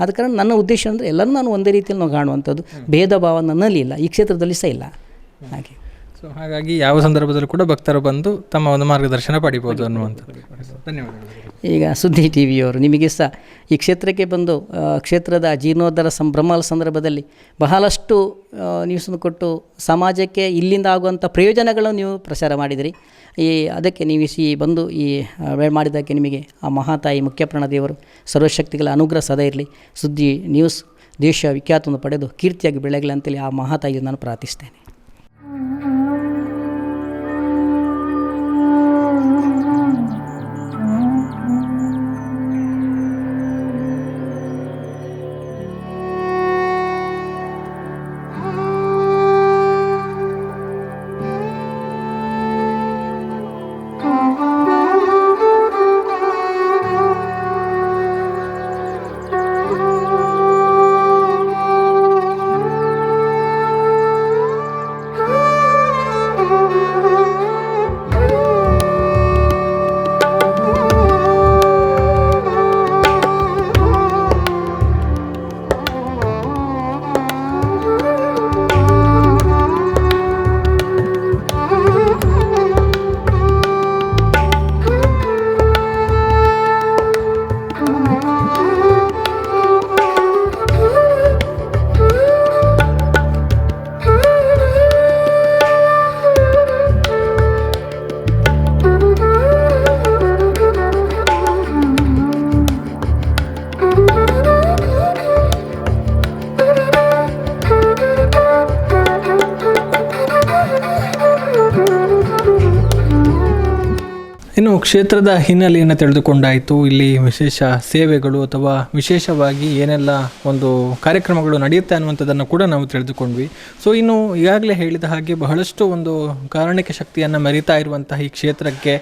ಆದ ಕಾರಣ ನನ್ನ ಉದ್ದೇಶ ಅಂದರೆ ಎಲ್ಲರೂ ನಾನು ಒಂದೇ ರೀತಿಯಲ್ಲಿ ನಾವು ಕಾಣುವಂಥದ್ದು ಭೇದ ಭಾವ ನನ್ನಲ್ಲಿ ಇಲ್ಲ ಈ ಕ್ಷೇತ್ರದಲ್ಲಿ ಸಹ ಇಲ್ಲ. ಹಾಗೆ. ಸೊ ಹಾಗಾಗಿ ಯಾವ ಸಂದರ್ಭದಲ್ಲೂ ಕೂಡ ಭಕ್ತರು ಬಂದು ತಮ್ಮ ಒಂದು ಮಾರ್ಗದರ್ಶನ ಪಡಿಬೋದು ಅನ್ನುವಂಥದ್ದು. ಧನ್ಯವಾದಗಳು. ಈಗ ಸುದ್ದಿ ಟಿ ವಿಯವರು ನಿಮಗೆ ಸಹ ಈ ಕ್ಷೇತ್ರಕ್ಕೆ ಬಂದು ಕ್ಷೇತ್ರದ ಜೀರ್ಣೋದ್ಧಾರ ಸಂಭ್ರಮದ ಸಂದರ್ಭದಲ್ಲಿ ಬಹಳಷ್ಟು ನ್ಯೂಸ್ ನ್ಯೂಸನ್ನು ಕೊಟ್ಟು ಸಮಾಜಕ್ಕೆ ಇಲ್ಲಿಂದ ಆಗುವಂಥ ಪ್ರಯೋಜನಗಳನ್ನು ನೀವು ಪ್ರಚಾರ ಮಾಡಿದಿರಿ. ಈ, ಅದಕ್ಕೆ ನೀವು ಈ ಬಂದು ಈ ಮಾಡಿದ್ದಕ್ಕೆ ನಿಮಗೆ ಆ ಮಹಾತಾಯಿ ಮುಖ್ಯಪ್ರಾಣ ದೇವರು ಸರ್ವಶಕ್ತಿಗಳ ಅನುಗ್ರಹ ಸದಾ ಇರಲಿ. ಸುದ್ದಿ ನ್ಯೂಸ್ ದೇಶ ವಿಖ್ಯಾತವನ್ನು ಪಡೆದು ಕೀರ್ತಿಯಾಗಿ ಬೆಳೆಗಳಂತೇಳಿ ಆ ಮಹಾತಾಯಿಯನ್ನು ನಾನು ಪ್ರಾರ್ಥಿಸ್ತೇನೆ. ಇನ್ನು ಕ್ಷೇತ್ರದ ಹಿನ್ನೆಲೆಯನ್ನು ತಿಳಿದುಕೊಂಡಾಯಿತು. ಇಲ್ಲಿ ವಿಶೇಷ ಸೇವೆಗಳು ಅಥವಾ ವಿಶೇಷವಾಗಿ ಏನೆಲ್ಲ ಒಂದು ಕಾರ್ಯಕ್ರಮಗಳು ನಡೆಯುತ್ತೆ ಅನ್ನುವಂಥದ್ದನ್ನು ಕೂಡ ನಾವು ತಿಳಿದುಕೊಂಡ್ವಿ. ಸೊ ಇನ್ನು ಈಗಾಗಲೇ ಹೇಳಿದ ಹಾಗೆ ಬಹಳಷ್ಟು ಒಂದು ಕಾರಣಿಕ ಶಕ್ತಿಯನ್ನು ಮೆರಿತಾ ಇರುವಂತಹ ಈ ಕ್ಷೇತ್ರಕ್ಕೆ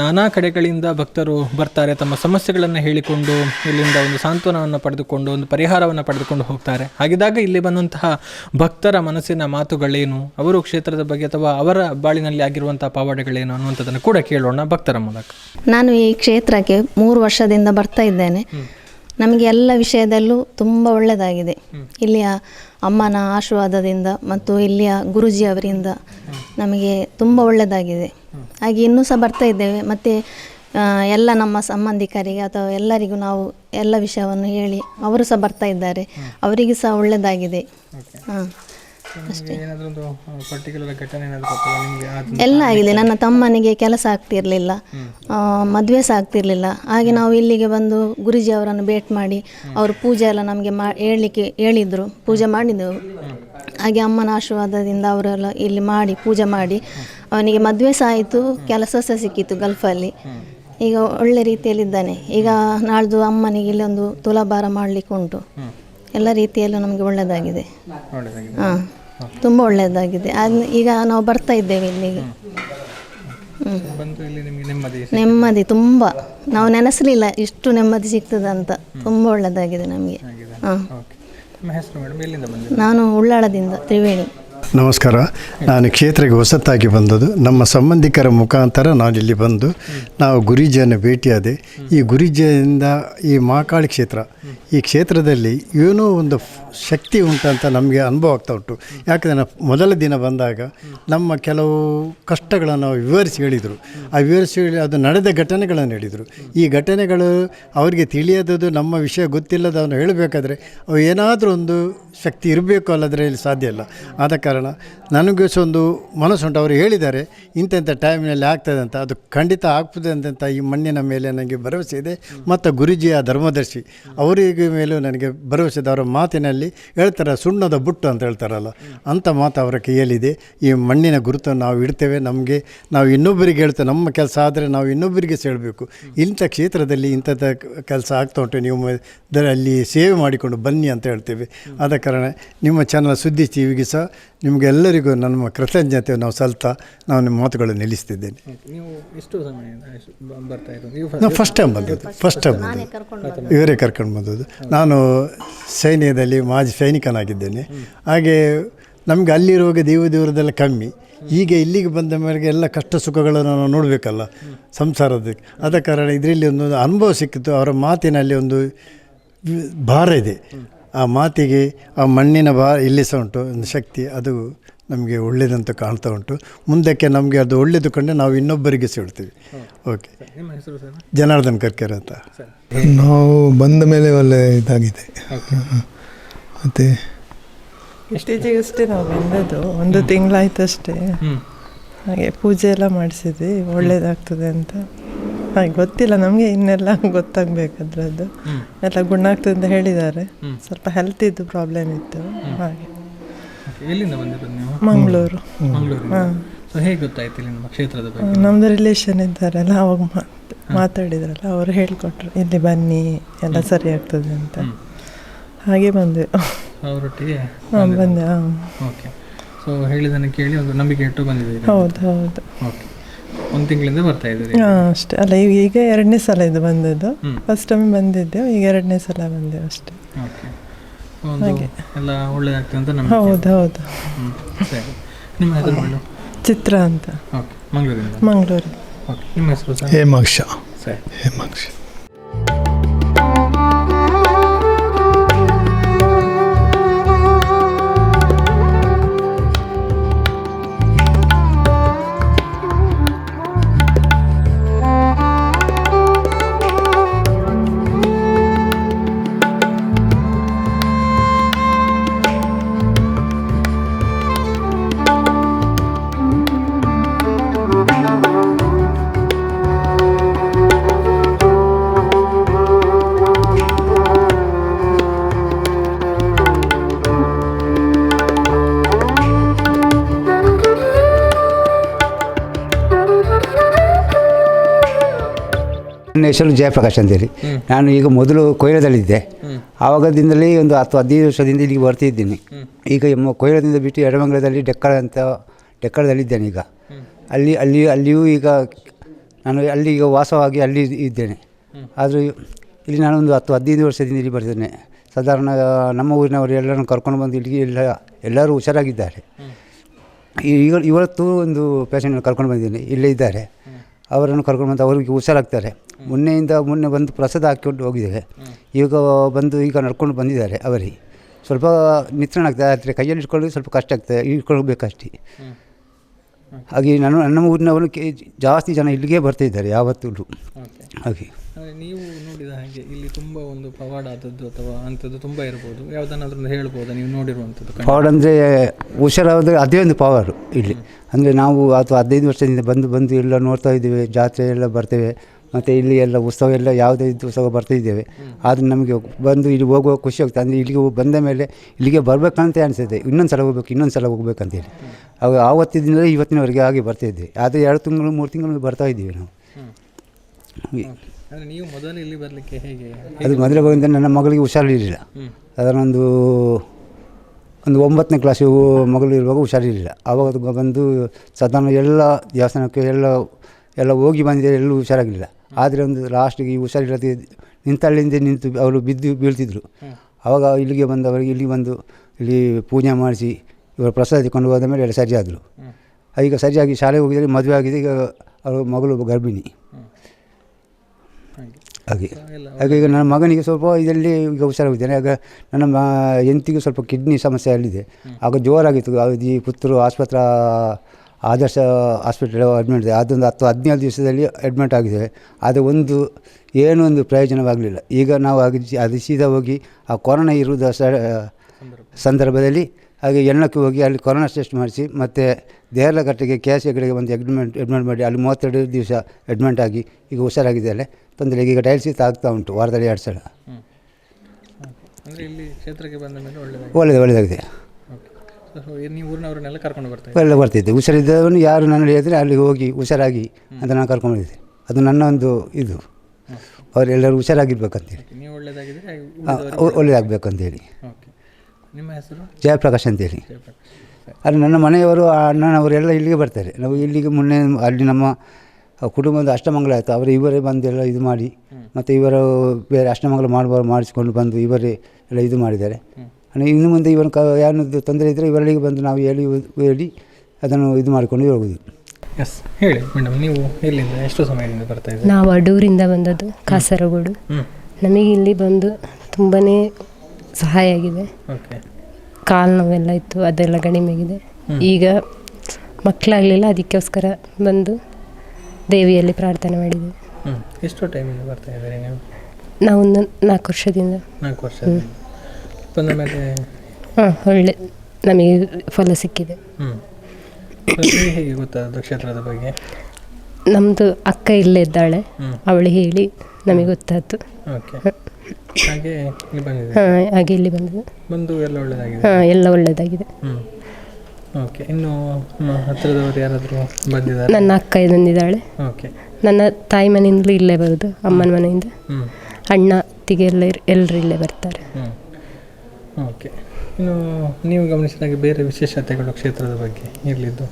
ನಾನಾ ಕಡೆಗಳಿಂದ ಭಕ್ತರು ಬರ್ತಾರೆ, ತಮ್ಮ ಸಮಸ್ಯೆಗಳನ್ನು ಹೇಳಿಕೊಂಡು ಇಲ್ಲಿಂದ ಒಂದು ಸಾಂತ್ವನವನ್ನು ಪಡೆದುಕೊಂಡು, ಒಂದು ಪರಿಹಾರವನ್ನು ಪಡೆದುಕೊಂಡು ಹೋಗ್ತಾರೆ. ಹಾಗಿದ್ದಾಗ ಇಲ್ಲಿ ಬಂದಂತಹ ಭಕ್ತರ ಮನಸ್ಸಿನ ಮಾತುಗಳೇನು, ಅವರು ಕ್ಷೇತ್ರದ ಬಗ್ಗೆ ಅಥವಾ ಅವರ ಬಾಳಿನಲ್ಲಿ ಆಗಿರುವಂತಹ ಪಾವಡೆಗಳೇನು ಅನ್ನುವಂಥದ್ದನ್ನು ಕೂಡ ಕೇಳೋಣ. ಭಕ್ತರ ಮೂಲಕ? ನಾನು ಈ ಕ್ಷೇತ್ರಕ್ಕೆ ಮೂರು ವರ್ಷದಿಂದ ಬರ್ತಾ ಇದ್ದೇನೆ. ನಮಗೆ ಎಲ್ಲ ವಿಷಯದಲ್ಲೂ ತುಂಬ ಒಳ್ಳೆಯದಾಗಿದೆ ಇಲ್ಲಿಯ ಅಮ್ಮನ ಆಶೀರ್ವಾದದಿಂದ ಮತ್ತು ಇಲ್ಲಿಯ ಗುರುಜಿ ಅವರಿಂದ ನಮಗೆ ತುಂಬ ಒಳ್ಳೆಯದಾಗಿದೆ ಹಾಗೆ ಇನ್ನೂ ಸಹ ಬರ್ತಾ ಇದ್ದೇವೆ. ಮತ್ತು ಎಲ್ಲ ನಮ್ಮ ಸಂಬಂಧಿಕರಿಗೆ ಅಥವಾ ಎಲ್ಲರಿಗೂ ನಾವು ಎಲ್ಲ ವಿಷಯವನ್ನು ಹೇಳಿ ಅವರು ಸಹ ಬರ್ತಾ ಇದ್ದಾರೆ. ಅವರಿಗೆ ಸಹ ಒಳ್ಳೆಯದಾಗಿದೆ ಹಾಂ. ನಿಮಗೆ ಎಲ್ಲ ಆಗಿದೆ. ನನ್ನ ತಮ್ಮನಿಗೆ ಕೆಲಸ ಆಗ್ತಿರಲಿಲ್ಲ. ಮದುವೆ ಸಹ ಆಗ್ತಿರ್ಲಿಲ್ಲ. ಹಾಗೆ ನಾವು ಇಲ್ಲಿಗೆ ಬಂದು ಗುರುಜಿ ಅವರನ್ನು ಭೇಟ್ ಮಾಡಿ ಅವರು ಪೂಜೆ ಎಲ್ಲ ನಮಗೆ ಮಾ ಹೇಳಲಿಕ್ಕೆ ಹೇಳಿದರು. ಪೂಜೆ ಮಾಡಿದೆವು ಹಾಗೆ ಅಮ್ಮನ ಆಶೀರ್ವಾದದಿಂದ ಅವರೆಲ್ಲ ಇಲ್ಲಿ ಮಾಡಿ ಪೂಜೆ ಮಾಡಿ. ಅವನಿಗೆ ಮದುವೆ ಸಹ ಆಯಿತು ಕೆಲಸ ಸಹ ಸಿಕ್ಕಿತ್ತು ಗಲ್ಫಲ್ಲಿ. ಈಗ ಒಳ್ಳೆ ರೀತಿಯಲ್ಲಿದ್ದಾನೆ ಈಗ ನಾಳ್ದು ಅಮ್ಮನಿಗೆ ಇಲ್ಲೊಂದು ಒಂದು ತುಲಾಭಾರ ಮಾಡಲಿಕ್ಕೆ ಉಂಟು. ಎಲ್ಲ ರೀತಿಯಲ್ಲೂ ನಮಗೆ ಒಳ್ಳೆಯದಾಗಿದೆ ಹಾಂ. ತುಂಬ ಒಳ್ಳೆಯದಾಗಿದೆ ಅದು ಈಗ ನಾವು ಬರ್ತಾ ಇದ್ದೇವೆ ಇಲ್ಲಿಗೆ. ಹ್ಮ್. ಬಂದು ಇಲ್ಲಿ ನಿಮಗೆ ನೆಮ್ಮದಿ ನೆಮ್ಮದಿ ತುಂಬ. ನಾವು ನೆನೆಸಲಿಲ್ಲ ಇಷ್ಟು ನೆಮ್ಮದಿ ಸಿಗ್ತದೆ ಅಂತ. ತುಂಬ ಒಳ್ಳೆಯದಾಗಿದೆ ನಮಗೆ. ಹಾಂ ಓಕೆ ನಿಮ್ಮ ಹೆಸರು ಮೇಡಮ್ ಎಲ್ಲಿಂದ ಬಂದಿದೆ ನಾನು ಉಳ್ಳಾಳದಿಂದ ತ್ರಿವೇಣಿ. ನಮಸ್ಕಾರ. ನಾನು ಕ್ಷೇತ್ರಕ್ಕೆ ಹೊಸತಾಗಿ ಬಂದದ್ದು. ನಮ್ಮ ಸಂಬಂಧಿಕರ ಮುಖಾಂತರ ನಾನು ಇಲ್ಲಿ ಬಂದು ನಾವು ಗುರೀಜಿಯನ್ನು ಭೇಟಿಯಾದೆ. ಈ ಗುರೀಜಿಯಿಂದ ಈ ಮಹಾಕಾಳಿ ಕ್ಷೇತ್ರ ಈ ಕ್ಷೇತ್ರದಲ್ಲಿ ಏನೋ ಒಂದು ಫ್- ಶಕ್ತಿ ಉಂಟಂತ ನಮಗೆ ಅನುಭವ ಆಗ್ತಾ ಉಂಟು. ಯಾಕಂದರೆ ಮೊದಲ ದಿನ ಬಂದಾಗ ನಮ್ಮ ಕೆಲವು ಕಷ್ಟಗಳನ್ನು ವಿವರಿಸಿ ಹೇಳಿದರು. ಆ ವಿವರಿಸಿ ಹೇಳಿ ಅದು ನಡೆದ ಘಟನೆಗಳನ್ನು ಹೇಳಿದರು. ಈ ಘಟನೆಗಳು ಅವರಿಗೆ ತಿಳಿಯದದು ನಮ್ಮ ವಿಷಯ ಗೊತ್ತಿಲ್ಲದವನು ಹೇಳಬೇಕಾದ್ರೆ, ಅವು ಏನಾದರೂ ಒಂದು ಶಕ್ತಿ ಇರಬೇಕು ಅಲ್ಲದ್ರಲ್ಲಿ ಸಾಧ್ಯ ಇಲ್ಲ. ಆದ ಕಾರಣ ನನಗೆ ಸಹ ಒಂದು ಮನಸ್ಸುಂಟು ಅವರು ಹೇಳಿದ್ದಾರೆ ಇಂಥ ಟೈಮಿನಲ್ಲಿ ಆಗ್ತದೆ ಅಂತ. ಅದು ಖಂಡಿತ ಆಗ್ತದೆ ಅಂತ ಈ ಮಣ್ಣಿನ ಮೇಲೆ ನನಗೆ ಭರವಸೆ ಇದೆ. ಮತ್ತು ಗುರುಜಿಯ ಧರ್ಮದರ್ಶಿ, ಅವರಿಗೆ ಮೇಲೂ ನನಗೆ ಭರವಸೆ ಅವರ ಮಾತಿನಲ್ಲಿ ಹೇಳ್ತಾರೆ, ಸುಣ್ಣದ ಬುಟ್ಟು ಅಂತ ಹೇಳ್ತಾರಲ್ಲ ಅಂಥ ಮಾತು ಅವರ ಕೈಯಲ್ಲಿದೆ. ಈ ಮಣ್ಣಿನ ಗುರುತನ್ನು ನಾವು ಇಡ್ತೇವೆ, ನಮಗೆ, ನಾವು ಇನ್ನೊಬ್ಬರಿಗೆ ಹೇಳ್ತೇವೆ, ನಮ್ಮ ಕೆಲಸ ಆದರೆ ನಾವು ಇನ್ನೊಬ್ಬರಿಗೆ ಸೇಳಬೇಕು. ಇಂಥ ಕ್ಷೇತ್ರದಲ್ಲಿ ಇಂಥದ್ದು ಕೆಲಸ ಆಗ್ತಾ ಉಂಟು, ನೀವು ಅಲ್ಲಿ ಸೇವೆ ಮಾಡಿಕೊಂಡು ಬನ್ನಿ ಅಂತ ಹೇಳ್ತೇವೆ. ಆದ ಕಾರಣ ನಿಮ್ಮ ಚಾನಲ್ ಸುದ್ದಿ ಟಿವಿಗೆ ಸಹ ನಿಮಗೆಲ್ಲರಿಗೂ ನಮ್ಮ ಕೃತಜ್ಞತೆ ನಾವು ಸಲ್ತಾ ನಾನು ನಿಮ್ಮ ಮಾತುಗಳನ್ನು ನಿಲ್ಲಿಸ್ತಿದ್ದೇನೆ. ನೀವು ಎಷ್ಟು ಸಮಯದಿಂದ ಎಷ್ಟು ಬರ್ತಾ ಇರೋದು? ನೀವು ನಾವು ಫಸ್ಟ್ ಟೈಮ್ ಬಂದದ್ದು ಫಸ್ಟ್ ಟೈಮ್ ಬಂದದ್ದು. ಇವರೇ ಕರ್ಕೊಂಡು ಬಂದದ್ದು. ನಾನು ಸೈನ್ಯದಲ್ಲಿ ಮಾಜಿ ಸೈನಿಕನಾಗಿದ್ದೇನೆ. ಹಾಗೆ ನಮಗೆ ಅಲ್ಲಿರುವಾಗ ದೇವ ದೇವರದೆಲ್ಲ ಕಮ್ಮಿ. ಈಗ ಇಲ್ಲಿಗೆ ಬಂದ ಮೇಲೆ ಎಲ್ಲ ಕಷ್ಟ ಸುಖಗಳನ್ನು ನಾವು ನೋಡಬೇಕಲ್ಲ ಸಂಸಾರದಕ್ಕೆ ಆದ ಕಾರಣ ಇದರಲ್ಲಿ ಒಂದು ಅನುಭವ ಸಿಕ್ಕಿತು. ಅವರ ಮಾತಿನಲ್ಲಿ ಒಂದು ಭಾರ ಇದೆ. ಆ ಮಾತಿಗೆ ಆ ಮಣ್ಣಿನ ಬಾ ಇಲ್ಲಿ ಸಹ ಉಂಟು ಒಂದು ಶಕ್ತಿ ಅದು ನಮಗೆ ಒಳ್ಳೆಯದಂತ ಕಾಣ್ತಾ ಉಂಟು. ಮುಂದಕ್ಕೆ ನಮಗೆ ಅದು ಒಳ್ಳೆಯದು ಕಂಡು ನಾವು ಇನ್ನೊಬ್ಬರಿಗೆ ಸಿಡ್ತೀವಿ ಓಕೆ ನಿಮ್ಮ ಹೆಸರು ಸರ್? ಜನಾರ್ದನ್ ಕರ್ಕರ್ ಅಂತ. ನಾವು ಬಂದ ಮೇಲೆ ಒಳ್ಳೆ ಇದಾಗಿದೆ. ಮತ್ತು? ಅಷ್ಟೇ ನಾವು ಬಂದದ್ದು. ಒಂದು ತಿಂಗಳಾಯ್ತಷ್ಟೇ. ಹಾಗೆ ಪೂಜೆ ಎಲ್ಲ ಮಾಡಿಸಿದ್ವಿ. ಒಳ್ಳೇದಾಗ್ತದೆ ಅಂತ. ಹಾಗೆ ಗೊತ್ತಿಲ್ಲ ನಮಗೆ ಇನ್ನೆಲ್ಲ ಗೊತ್ತಾಗಬೇಕದ್ರದ್ದು. ಎಲ್ಲ ಗುಣ ಆಗ್ತದೆ ಅಂತ ಹೇಳಿದ್ದಾರೆ. ಸ್ವಲ್ಪ ಹೆಲ್ತ್ ಇದ್ದು ಪ್ರಾಬ್ಲಮ್ ಇತ್ತು. ಹಾಗೆ. ಎಲ್ಲಿಂದ ಬಂದಿರೋದು ನೀವು? ಮಂಗಳೂರು. ಮಂಗಳೂರು ಸೊ ಹೇಗೆ ಗೊತ್ತಾಯ್ತು ಇಲ್ಲಿ ನಮ್ಮ ಕ್ಷೇತ್ರದ ಬಗ್ಗೆ? ನಮ್ಮದು ರಿಲೇಷನ್ ಇದ್ದಾರಲ್ಲ ಅವಾಗ ಮಾತ್- ಮಾತಾಡಿದ್ರಲ್ಲ ಅವರು ಹೇಳಿಕೊಟ್ರು ಇಲ್ಲಿ ಬನ್ನಿ ಎಲ್ಲ ಸರಿ ಆಗ್ತದೆ ಅಂತ. ಹಾಗೆ ಬಂದೆ. ಅವರೊಟ್ಟಿಗೆ ಹಾಂ ಬಂದೆ ಹಾಂ. ಓಕೆ ಸೊ ಹೇಳಿದ್ದನ್ನು ಕೇಳಿ ಒಂದು ನಂಬಿಕೆ ಇಟ್ಟು ಬಂದಿದ್ದೀರಿ. ಹೌದು ಹೌದು. ಓಕೆ ಒಂದು ತಿಂಗಳಿಂದ ಬರ್ತಾ ಇದ್ದೀರಿ ಹಾಂ ಅಷ್ಟೇ. ಅಲ್ಲ ಈಗ ಈಗ ಎರಡನೇ ಸಲ ಇದು ಬಂದದ್ದು. ಫಸ್ಟ್ ಟೈಮ್ ಬಂದಿದ್ದೆವು ಈಗ ಎರಡನೇ ಸಲ ಬಂದೆವು ಅಷ್ಟೇ. ಓಕೆ ಒಂದು ಎಲ್ಲ ಒಳ್ಳೇದಾಗ್ತದೆ ಅಂತ ನಮಗೆ ಹೌದು ಹೌದು. ಹ್ಞೂ ಸರಿ. ನಿಮ್ಮ ಹೆಸರು ಮೇಡಮ್ ಚಿತ್ರ ಅಂತ. ಓಕೆ ಮಂಗಳೂರಿಂದ. ಮಂಗಳೂರು. ಓಕೆ ನಿಮ್ಮ ಹೆಸರು ಸರ್? ಹೇಮಾಕ್ಷ ಸರಿ. ಹೇಮಾಕ್ಷ ನನ್ನ ಹೆಸರು ಜಯಪ್ರಕಾಶ್ ಅಂತೇಳಿ. ನಾನು ಈಗ ಮೊದಲು ಕೊಯ್ಲದಲ್ಲಿದ್ದೆ. ಆವಾಗದಿಂದಲೇ ಒಂದು ಹತ್ತು ಹದಿನೈದು ವರ್ಷದಿಂದ ಇಲ್ಲಿಗೆ ಬರ್ತಿದ್ದೀನಿ. ಈಗ ಎಮ್ಮ- ಕೊಯ್ಲದಿಂದ ಬಿಟ್ಟು ಎಡಮಂಗಲದಲ್ಲಿ ಡೆಕ್ಕಳ ಅಂತ ಡೆಕ್ಕಳದಲ್ಲಿದ್ದೇನೆ ಈಗ. ಅಲ್ಲಿ ಅಲ್ಲಿ ಅಲ್ಲಿಯೂ ಈಗ ನಾನು ಅಲ್ಲಿ ಈಗ ವಾಸವಾಗಿ ಅಲ್ಲಿ ಇದ್ದೇನೆ. ಆದರೂ ಇಲ್ಲಿ ನಾನು ಒಂದು ಹತ್ತು ಹದಿನೈದು ವರ್ಷದಿಂದ ಇಲ್ಲಿ ಬರ್ತಿದ್ದೇನೆ ಸಾಧಾರಣ ನಮ್ಮ ಊರಿನವರು ಎಲ್ಲರನ್ನು ಕರ್ಕೊಂಡು ಬಂದು ಇಲ್ಲಿಗೆ ಎಲ್ಲ ಎಲ್ಲರೂ ಹುಷಾರಾಗಿದ್ದಾರೆ. ಈಗ ಇವತ್ತು ಒಂದು ಪೇಷಂಟನ್ನು ಕರ್ಕೊಂಡು ಬಂದಿದ್ದೀನಿ. ಇಲ್ಲೇ ಇದ್ದಾರೆ. ಅವರನ್ನು ಕರ್ಕೊಂಡು ಬಂದು ಅವರಿಗೆ ಹುಷಾರಾಗ್ತಾರೆ. ಮೊನ್ನೆಯಿಂದ ಮೊನ್ನೆ ಬಂದು ಪ್ರಸಾದ ಹಾಕಿಕೊಂಡು ಹೋಗಿದ್ದಾರೆ. ಈಗ ಬಂದು ಈಗ ನಡ್ಕೊಂಡು ಬಂದಿದ್ದಾರೆ ಅವರಿಗೆ ಸ್ವಲ್ಪ ನಿತ್ರಣ ಆಗ್ತದೆ ಆದರೆ ಕೈಯಲ್ಲಿ ಇಟ್ಕೊಳ್ಳೋದು ಸ್ವಲ್ಪ ಕಷ್ಟ ಆಗ್ತದೆ ಇಟ್ಕೊಳ್ಬೇಕಷ್ಟೇ ಹಾಗೆ ನಾನು ನಮ್ಮ ಊರಿನವರು ಕೆ ಜಾಸ್ತಿ ಜನ ಇಲ್ಲಿಗೆ ಬರ್ತಾ ಇದ್ದಾರೆ ಯಾವತ್ತೂ. ಹಾಗೆ. ಅಂದರೆ ನೀವು ನೋಡಿದ ಹಾಗೆ ಇಲ್ಲಿ ತುಂಬ ಒಂದು ಪವಾಡ ಆದದ್ದು ಅಥವಾ ಅಂಥದ್ದು ತುಂಬ ಇರ್ಬೋದು. ಯಾವುದನ್ನಾದ್ರೂ ಒಂದು ಹೇಳ್ಬೋದಾ? ನೀವು ನೋಡಿರುವಂಥದ್ದು ಪವಾಡ್ ಅಂದರೆ ಹುಷಾರಾದರೆ ಅದೇ ಒಂದು ಪವರ್ ಇಲ್ಲಿ. ಅಂದರೆ ನಾವು ಅಥವಾ ಹದಿನೈದು ವರ್ಷದಿಂದ ಬಂದು ಬಂದು ಎಲ್ಲ ನೋಡ್ತಾ ಇದ್ದೇವೆ ಜಾತ್ರೆ ಎಲ್ಲ ಬರ್ತೇವೆ ಮತ್ತು ಇಲ್ಲಿ ಎಲ್ಲ ಉತ್ಸವ ಎಲ್ಲ ಯಾವುದೇ ಇದು ಉತ್ಸವ ಬರ್ತಿದ್ದೇವೆ ಆದರೆ ನಮಗೆ ಬಂದು ಇಲ್ಲಿ ಹೋಗುವ ಖುಷಿ ಆಗ್ತದೆ. ಅಂದರೆ ಇಲ್ಲಿಗೆ ಬಂದ ಮೇಲೆ ಇಲ್ಲಿಗೆ ಬರಬೇಕಂತ ಅನಿಸುತ್ತೆ. ಇನ್ನೊಂದು ಸಲ ಹೋಗ್ಬೇಕು ಇನ್ನೊಂದು ಸಲ ಹೋಗ್ಬೇಕಂತೇಳಿ ಅವಾಗ ಆವತ್ತಿನಿಂದ ಇವತ್ತಿನವರೆಗೆ ಹಾಗೆ ಬರ್ತಾ ಇದ್ದೆ ಆದರೆ ಎರಡು ತಿಂಗಳು ಮೂರು ತಿಂಗಳು ಬರ್ತಾ ಇದ್ದೀವಿ ನಾವು. ಹೀಗೆ. ಅಂದರೆ ನೀವು ಮೊದಲು ಇಲ್ಲಿ ಬರಲಿಕ್ಕೆ ಹೇಗೆ? ಅದು ಮೊದಲೇ ಬಂದ ನನ್ನ ಮಗಳಿಗೆ ಹುಷಾರಿರಲಿಲ್ಲ. ಅದನ್ನೊಂದು ಒಂದು ಒಂಬತ್ತನೇ ಕ್ಲಾಸು ಮಗಳು ಇರುವಾಗ ಹುಷಾರಿರಲಿಲ್ಲ. ಆವಾಗ ಬಂದು ಸದನ ಎಲ್ಲ ದೇವಸ್ಥಾನಕ್ಕೆ ಎಲ್ಲ ಎಲ್ಲ ಹೋಗಿ ಬಂದಿದೆ ಎಲ್ಲೂ ಹುಷಾರಾಗಲಿಲ್ಲ. ಆದರೆ ಒಂದು ಲಾಸ್ಟಿಗೆ ಈ ಹುಷಾರಿಲ್ಲದೆ ನಿಂತಲ್ಲಿಂದ ನಿಂತು ಅವರು ಬಿದ್ದು ಬೀಳ್ತಿದ್ರು. ಆವಾಗ ಇಲ್ಲಿಗೆ ಬಂದು ಅವರಿಗೆ ಇಲ್ಲಿ ಬಂದು ಇಲ್ಲಿ ಪೂಜೆ ಮಾಡಿಸಿ ಇವರು ಪ್ರಸಾದ ತಗೊಂಡು ಹೋದ ಮೇಲೆ ಎಲ್ಲ ಸರಿಯಾದರು. ಈಗ ಸರಿಯಾಗಿ ಶಾಲೆಗೆ ಹೋಗಿದ್ರೆ ಮದುವೆ ಆಗಿದೆ ಈಗ ಅವರ ಮಗಳು ಗರ್ಭಿಣಿ. ಹಾಗೆ. ಹಾಗೆ ಈಗ ನನ್ನ ಮಗನಿಗೆ ಸ್ವಲ್ಪ ಇದರಲ್ಲಿ ಈಗ ಹುಷಾರಾಗಿದ್ದೇನೆ. ಆಗ ನನ್ನ ಮ ಹೆಂಡತಿಗೂ ಸ್ವಲ್ಪ ಕಿಡ್ನಿ ಸಮಸ್ಯೆ ಅಲ್ಲಿದೆ. ಆಗ ಜೋರಾಗಿತ್ತು. ಅದು ಈ ಪುತ್ತೂರು ಆಸ್ಪತ್ರೆ ಆದರ್ಶ ಹಾಸ್ಪಿಟಲ್ ಅಡ್ಮಿಟ್ ಇದೆ ಅದೊಂದು ಹತ್ತು ಹದಿನೇಳು ದಿವಸದಲ್ಲಿ ಅಡ್ಮಿಟ್ ಆಗಿದೆ. ಅದು ಒಂದು ಏನೂ ಒಂದು ಪ್ರಯೋಜನವಾಗಲಿಲ್ಲ. ಈಗ ನಾವು ಅದು ಸೀದಾ ಹೋಗಿ ಆ ಕೊರೋನಾ ಇರುವುದ ಸಂದರ್ಭದಲ್ಲಿ ಹಾಗೆ ಎಣ್ಣಕ್ಕೆ ಹೋಗಿ ಅಲ್ಲಿ ಕೊರೋನಾ ಟೆಸ್ಟ್ ಮಾಡಿಸಿ ಮತ್ತು ದೇಹಲಘಟ್ಟೆಗೆ ಕೆ ಎಸ್ ಕಡೆಗೆ ಒಂದು ಅಡ್ಮಿಂಟ್ ಅಡ್ಮಿಂಟ್ ಮಾಡಿ ಅಲ್ಲಿ ಮೂವತ್ತೆರಡು ದಿವಸ ಎಡ್ಮಿಂಟ್ ಆಗಿ ಈಗ ಹುಷಾರಾಗಿದ್ದಾಳೆ ತೊಂದರೆ. ಈಗ ಡಯಾಲಿಸಿಸ್ ಆಗ್ತಾ ಉಂಟು ವಾರದಲ್ಲಿ ಎರಡು ಸಲ. ಇಲ್ಲಿ ಕ್ಷೇತ್ರಕ್ಕೆ ಬಂದ ಮೇಲೆ ಒಳ್ಳೆಯದಾಗಿ ಒಳ್ಳೆಯದು ಒಳ್ಳೆಯದಾಗಿದೆ ಒಳ್ಳೆ ಊರಿನವರನ್ನೆಲ್ಲ ಕರ್ಕೊಂಡು ಎಲ್ಲ ಬರ್ತಿದ್ದೆ. ಹುಷಾರಿದ್ದವನು ಯಾರು ನನ್ನ ಹೇಳಿದರೆ ಅಲ್ಲಿಗೆ ಹೋಗಿ ಹುಷಾರಾಗಿ ಅಂತ ನಾನು ಕರ್ಕೊಂಡಿದ್ದೆ ಅದು ನನ್ನ ಒಂದು ಇದು. ಅವರೆಲ್ಲರೂ ಹುಷಾರಾಗಿರ್ಬೇಕಂತೇಳಿ. ಒಳ್ಳೆಯದಾಗಬೇಕಂತೇಳಿ ನಿಮ್ಮ ಹೆಸರು? ಜಯಪ್ರಕಾಶ್ ಅಂತೇಳಿ. ಹೇಳಿ ಅಲ್ಲಿ ನನ್ನ ಮನೆಯವರು ಆ ಅಣ್ಣನವರೆಲ್ಲ ಇಲ್ಲಿಗೆ ಬರ್ತಾರೆ. ನಾವು ಇಲ್ಲಿಗೆ ಮೊನ್ನೆ ಅಲ್ಲಿ ನಮ್ಮ ಕುಟುಂಬದ ಅಷ್ಟಮಂಗಲ ಆಯಿತು. ಅವರು ಇವರೇ ಬಂದೆಲ್ಲ ಇದು ಮಾಡಿ ಮತ್ತು ಇವರು ಬೇರೆ ಅಷ್ಟಮಂಗಲ ಮಾಡಬಾರ್ದು ಮಾಡಿಸಿಕೊಂಡು ಬಂದು ಇವರೇ ಎಲ್ಲ ಇದು ಮಾಡಿದ್ದಾರೆ. ಅಂದರೆ ಇನ್ನು ಮುಂದೆ ಇವರ ಕ ಯಾರು ತೊಂದರೆ ಇದ್ದರೆ ಇವರಲ್ಲಿಗೆ ಬಂದು ನಾವು ಹೇಳಿ ಹೇಳಿ ಅದನ್ನು ಇದು ಮಾಡಿಕೊಂಡು ಹೋಗೋದು ಎಸ್ ಹೇಳಿ ಮೇಡಮ್ ನೀವು ಎಲ್ಲಿಂದ ಎಷ್ಟು ಸಮಯದಿಂದ ಬರ್ತಾ ಇದ್ದೀರಿ? ನಾವು ಅಡೂರಿಂದ ಬಂದದ್ದು ಕಾಸರಗೋಡು. ನಮಗೆ ಇಲ್ಲಿ ಬಂದು ತುಂಬಾ ಸಹಾಯ ಆಗಿದೆ. ಓಕೆ ಕಾಲು ನೋವೆಲ್ಲ ಇತ್ತು ಅದೆಲ್ಲ ಕಡಿಮೆಗಿದೆ ಈಗ ಮಕ್ಕಳಾಗಲಿಲ್ಲ ಅದಕ್ಕೋಸ್ಕರ ಬಂದು ದೇವಿಯಲ್ಲಿ ಪ್ರಾರ್ಥನೆ ಮಾಡಿದ್ವಿ. ಹ್ಞೂ ಎಷ್ಟು ಟೈಮಿಂದ ಬರ್ತಾ ಇದ್ದೀರಿ ನೀವು? ನಾವು ಒಂದು ನಾಲ್ಕು ವರ್ಷದಿಂದ. ನಾಲ್ಕು ವರ್ಷ. ಬಂದ ಮೇಲೆ ಹಾಂ ಒಳ್ಳೆ ನಮಗೆ ಫಲ ಸಿಕ್ಕಿದೆ. ಹ್ಞೂ ಹೇಗೆ ಕ್ಷೇತ್ರದ ಬಗ್ಗೆ? ನಮ್ಮದು ಅಕ್ಕ ಇಲ್ಲೇ ಇದ್ದಾಳೆ. ಅವಳು ಹೇಳಿ ನಮಗೆ ಗೊತ್ತಾಯ್ತು. ಓಕೆ ಹಾಗೆ ಇಲ್ಲಿ ಬಂದಿದೆ. ಹಾಂ ಹಾಗೆ ಇಲ್ಲಿ ಬಂದಿದೆ. ಬಂದು ಎಲ್ಲ ಒಳ್ಳೆಯದಾಗಿದೆ ಹಾಂ ಎಲ್ಲ ಒಳ್ಳೆಯದಾಗಿದೆ ಹ್ಞೂ ಓಕೆ ಇನ್ನು ನಿಮ್ಮ ಹತ್ತಿರದವರು ಯಾರಾದರೂ ಬಂದಿದ್ದಾರೆ? ನನ್ನ ಅಕ್ಕ ಬಂದಿದ್ದಾಳೆ. ಓಕೆ. ನನ್ನ ತಾಯಿ ಮನೆಯಿಂದಲೂ ಇಲ್ಲೇ ಬರೋದು ಅಮ್ಮನ ಮನೆಯಿಂದ. ಹ್ಞೂ ಅಣ್ಣ ಅತ್ತಿಗೆ ಎಲ್ಲ ಎಲ್ಲರೂ ಇಲ್ಲೇ ಬರ್ತಾರೆ. ಹ್ಞೂ ಓಕೆ. ಇನ್ನು ನೀವು ಗಮನಿಸಿದಾಗ ಬೇರೆ ವಿಶೇಷತೆಗಳು ಕ್ಷೇತ್ರದ ಬಗ್ಗೆ ಇರಲಿದ್ದು?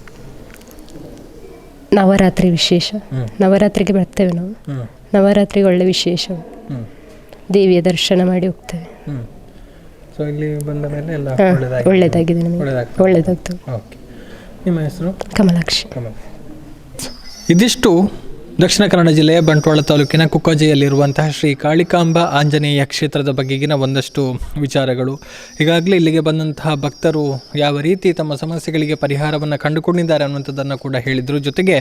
ನವರಾತ್ರಿ ವಿಶೇಷ. ನವರಾತ್ರಿಗೆ ಬರ್ತೇವೆ ನಾವು. ಹ್ಞೂ ನವರಾತ್ರಿಗೆ ಒಳ್ಳೆ ವಿಶೇಷ. ಹ್ಞೂ ದೇವಿಯ ದರ್ಶನ ಮಾಡಿ ಹೋಗ್ತೇವೆ. ಸೊ ಇಲ್ಲಿ ಬಂದ ಮೇಲೆ ಎಲ್ಲ ಹಾ, ಒಳ್ಳೆದಾಗಿದೆ. ನಮಗೆ. ಒಳ್ಳೆದಾಗ್ತದೆ ಒಳ್ಳೆದಾಗ್ತದೆ. ಓಕೆ ನಿಮ್ಮ ಹೆಸರು? ಕಮಲಾಕ್ಷಿ. ಕಮಲ್ ಇದಿಷ್ಟು ದಕ್ಷಿಣ ಕನ್ನಡ ಜಿಲ್ಲೆಯ ಬಂಟ್ವಾಳ ತಾಲೂಕಿನ ಕುಕ್ಕಜೆಯಲ್ಲಿರುವಂತಹ ಶ್ರೀ ಕಾಳಿಕಾಂಬ ಆಂಜನೇಯ ಕ್ಷೇತ್ರದ ಬಗೆಗಿನ ಒಂದಷ್ಟು ವಿಚಾರಗಳು. ಈಗಾಗಲೇ ಇಲ್ಲಿಗೆ ಬಂದಂತಹ ಭಕ್ತರು ಯಾವ ರೀತಿ ತಮ್ಮ ಸಮಸ್ಯೆಗಳಿಗೆ ಪರಿಹಾರವನ್ನು ಕಂಡುಕೊಂಡಿದ್ದಾರೆ ಅನ್ನುವಂಥದ್ದನ್ನು ಕೂಡ ಹೇಳಿದರು. ಜೊತೆಗೆ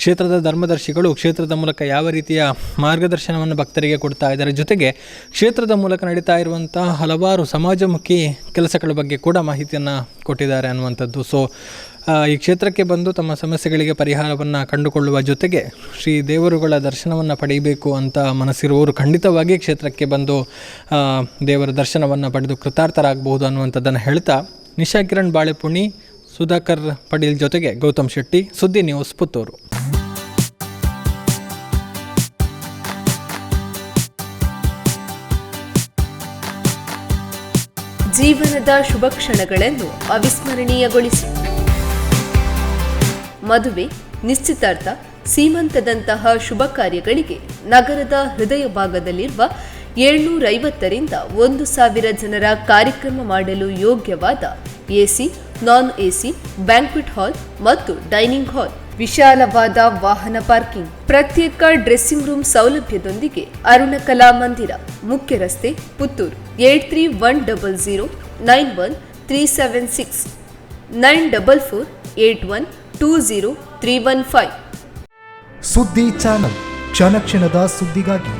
ಕ್ಷೇತ್ರದ ಧರ್ಮದರ್ಶಿಗಳು ಕ್ಷೇತ್ರದ ಮೂಲಕ ಯಾವ ರೀತಿಯ ಮಾರ್ಗದರ್ಶನವನ್ನು ಭಕ್ತರಿಗೆ ಕೊಡ್ತಾ ಇದ್ದಾರೆ. ಜೊತೆಗೆ ಕ್ಷೇತ್ರದ ಮೂಲಕ ನಡೀತಾ ಇರುವಂತಹ ಹಲವಾರು ಸಮಾಜಮುಖಿ ಕೆಲಸಗಳ ಬಗ್ಗೆ ಕೂಡ ಮಾಹಿತಿಯನ್ನು ಕೊಟ್ಟಿದ್ದಾರೆ ಅನ್ನುವಂಥದ್ದು. ಸೊ ಈ ಕ್ಷೇತ್ರಕ್ಕೆ ಬಂದು ತಮ್ಮ ಸಮಸ್ಯೆಗಳಿಗೆ ಪರಿಹಾರವನ್ನು ಕಂಡುಕೊಳ್ಳುವ ಜೊತೆಗೆ ಶ್ರೀ ದೇವರುಗಳ ದರ್ಶನವನ್ನು ಪಡೆಯಬೇಕು ಅಂತ ಮನಸ್ಸಿರುವವರು ಖಂಡಿತವಾಗಿ ಕ್ಷೇತ್ರಕ್ಕೆ ಬಂದು ದೇವರ ದರ್ಶನವನ್ನು ಪಡೆದು ಕೃತಾರ್ಥರಾಗಬಹುದು ಅನ್ನುವಂಥದ್ದನ್ನು ಹೇಳ್ತಾ, ನಿಶಾ ಕಿರಣ್ ಬಾಳೆಪುಣಿ, ಸುಧಾಕರ್ ಪಡೀಲ್ ಜೊತೆಗೆ ಗೌತಮ್ ಶೆಟ್ಟಿ, ಸುದ್ದಿ ನ್ಯೂಸ್ ಪುತ್ತೂರು. ಜೀವನದ ಶುಭ ಕ್ಷಣಗಳನ್ನು ಅವಿಸ್ಮರಣೀಯಗೊಳಿಸಿ. ಮದುವೆ, ನಿಶ್ಚಿತಾರ್ಥ, ಸೀಮಂತದಂತಹ ಶುಭ ಕಾರ್ಯಗಳಿಗೆ ನಗರದ ಹೃದಯ ಭಾಗದಲ್ಲಿರುವ ಏಳ್ನೂರ ಐವತ್ತರಿಂದ ಒಂದು ಸಾವಿರ ಜನರ ಕಾರ್ಯಕ್ರಮ ಮಾಡಲು ಯೋಗ್ಯವಾದ AC, non AC, banquet hall ಮತ್ತು ಡೈನಿಂಗ್ ಹಾಲ್, ವಿಶಾಲವಾದ ವಾಹನ ಪಾರ್ಕಿಂಗ್, ಪ್ರತ್ಯೇಕ ಡ್ರೆಸ್ಸಿಂಗ್ ರೂಮ್ ಸೌಲಭ್ಯದೊಂದಿಗೆ ಅರುಣ ಕಲಾ ಮಂದಿರ, ಮುಖ್ಯ ರಸ್ತೆ, Puttur, eight three one double zero nine one three seven six, nine double four eight one two zero three one five ಸುದ್ದಿ ಚಾನಲ್ ಕ್ಷಣ ಕ್ಷಣದ ಸುದ್ದಿಗಾಗಿ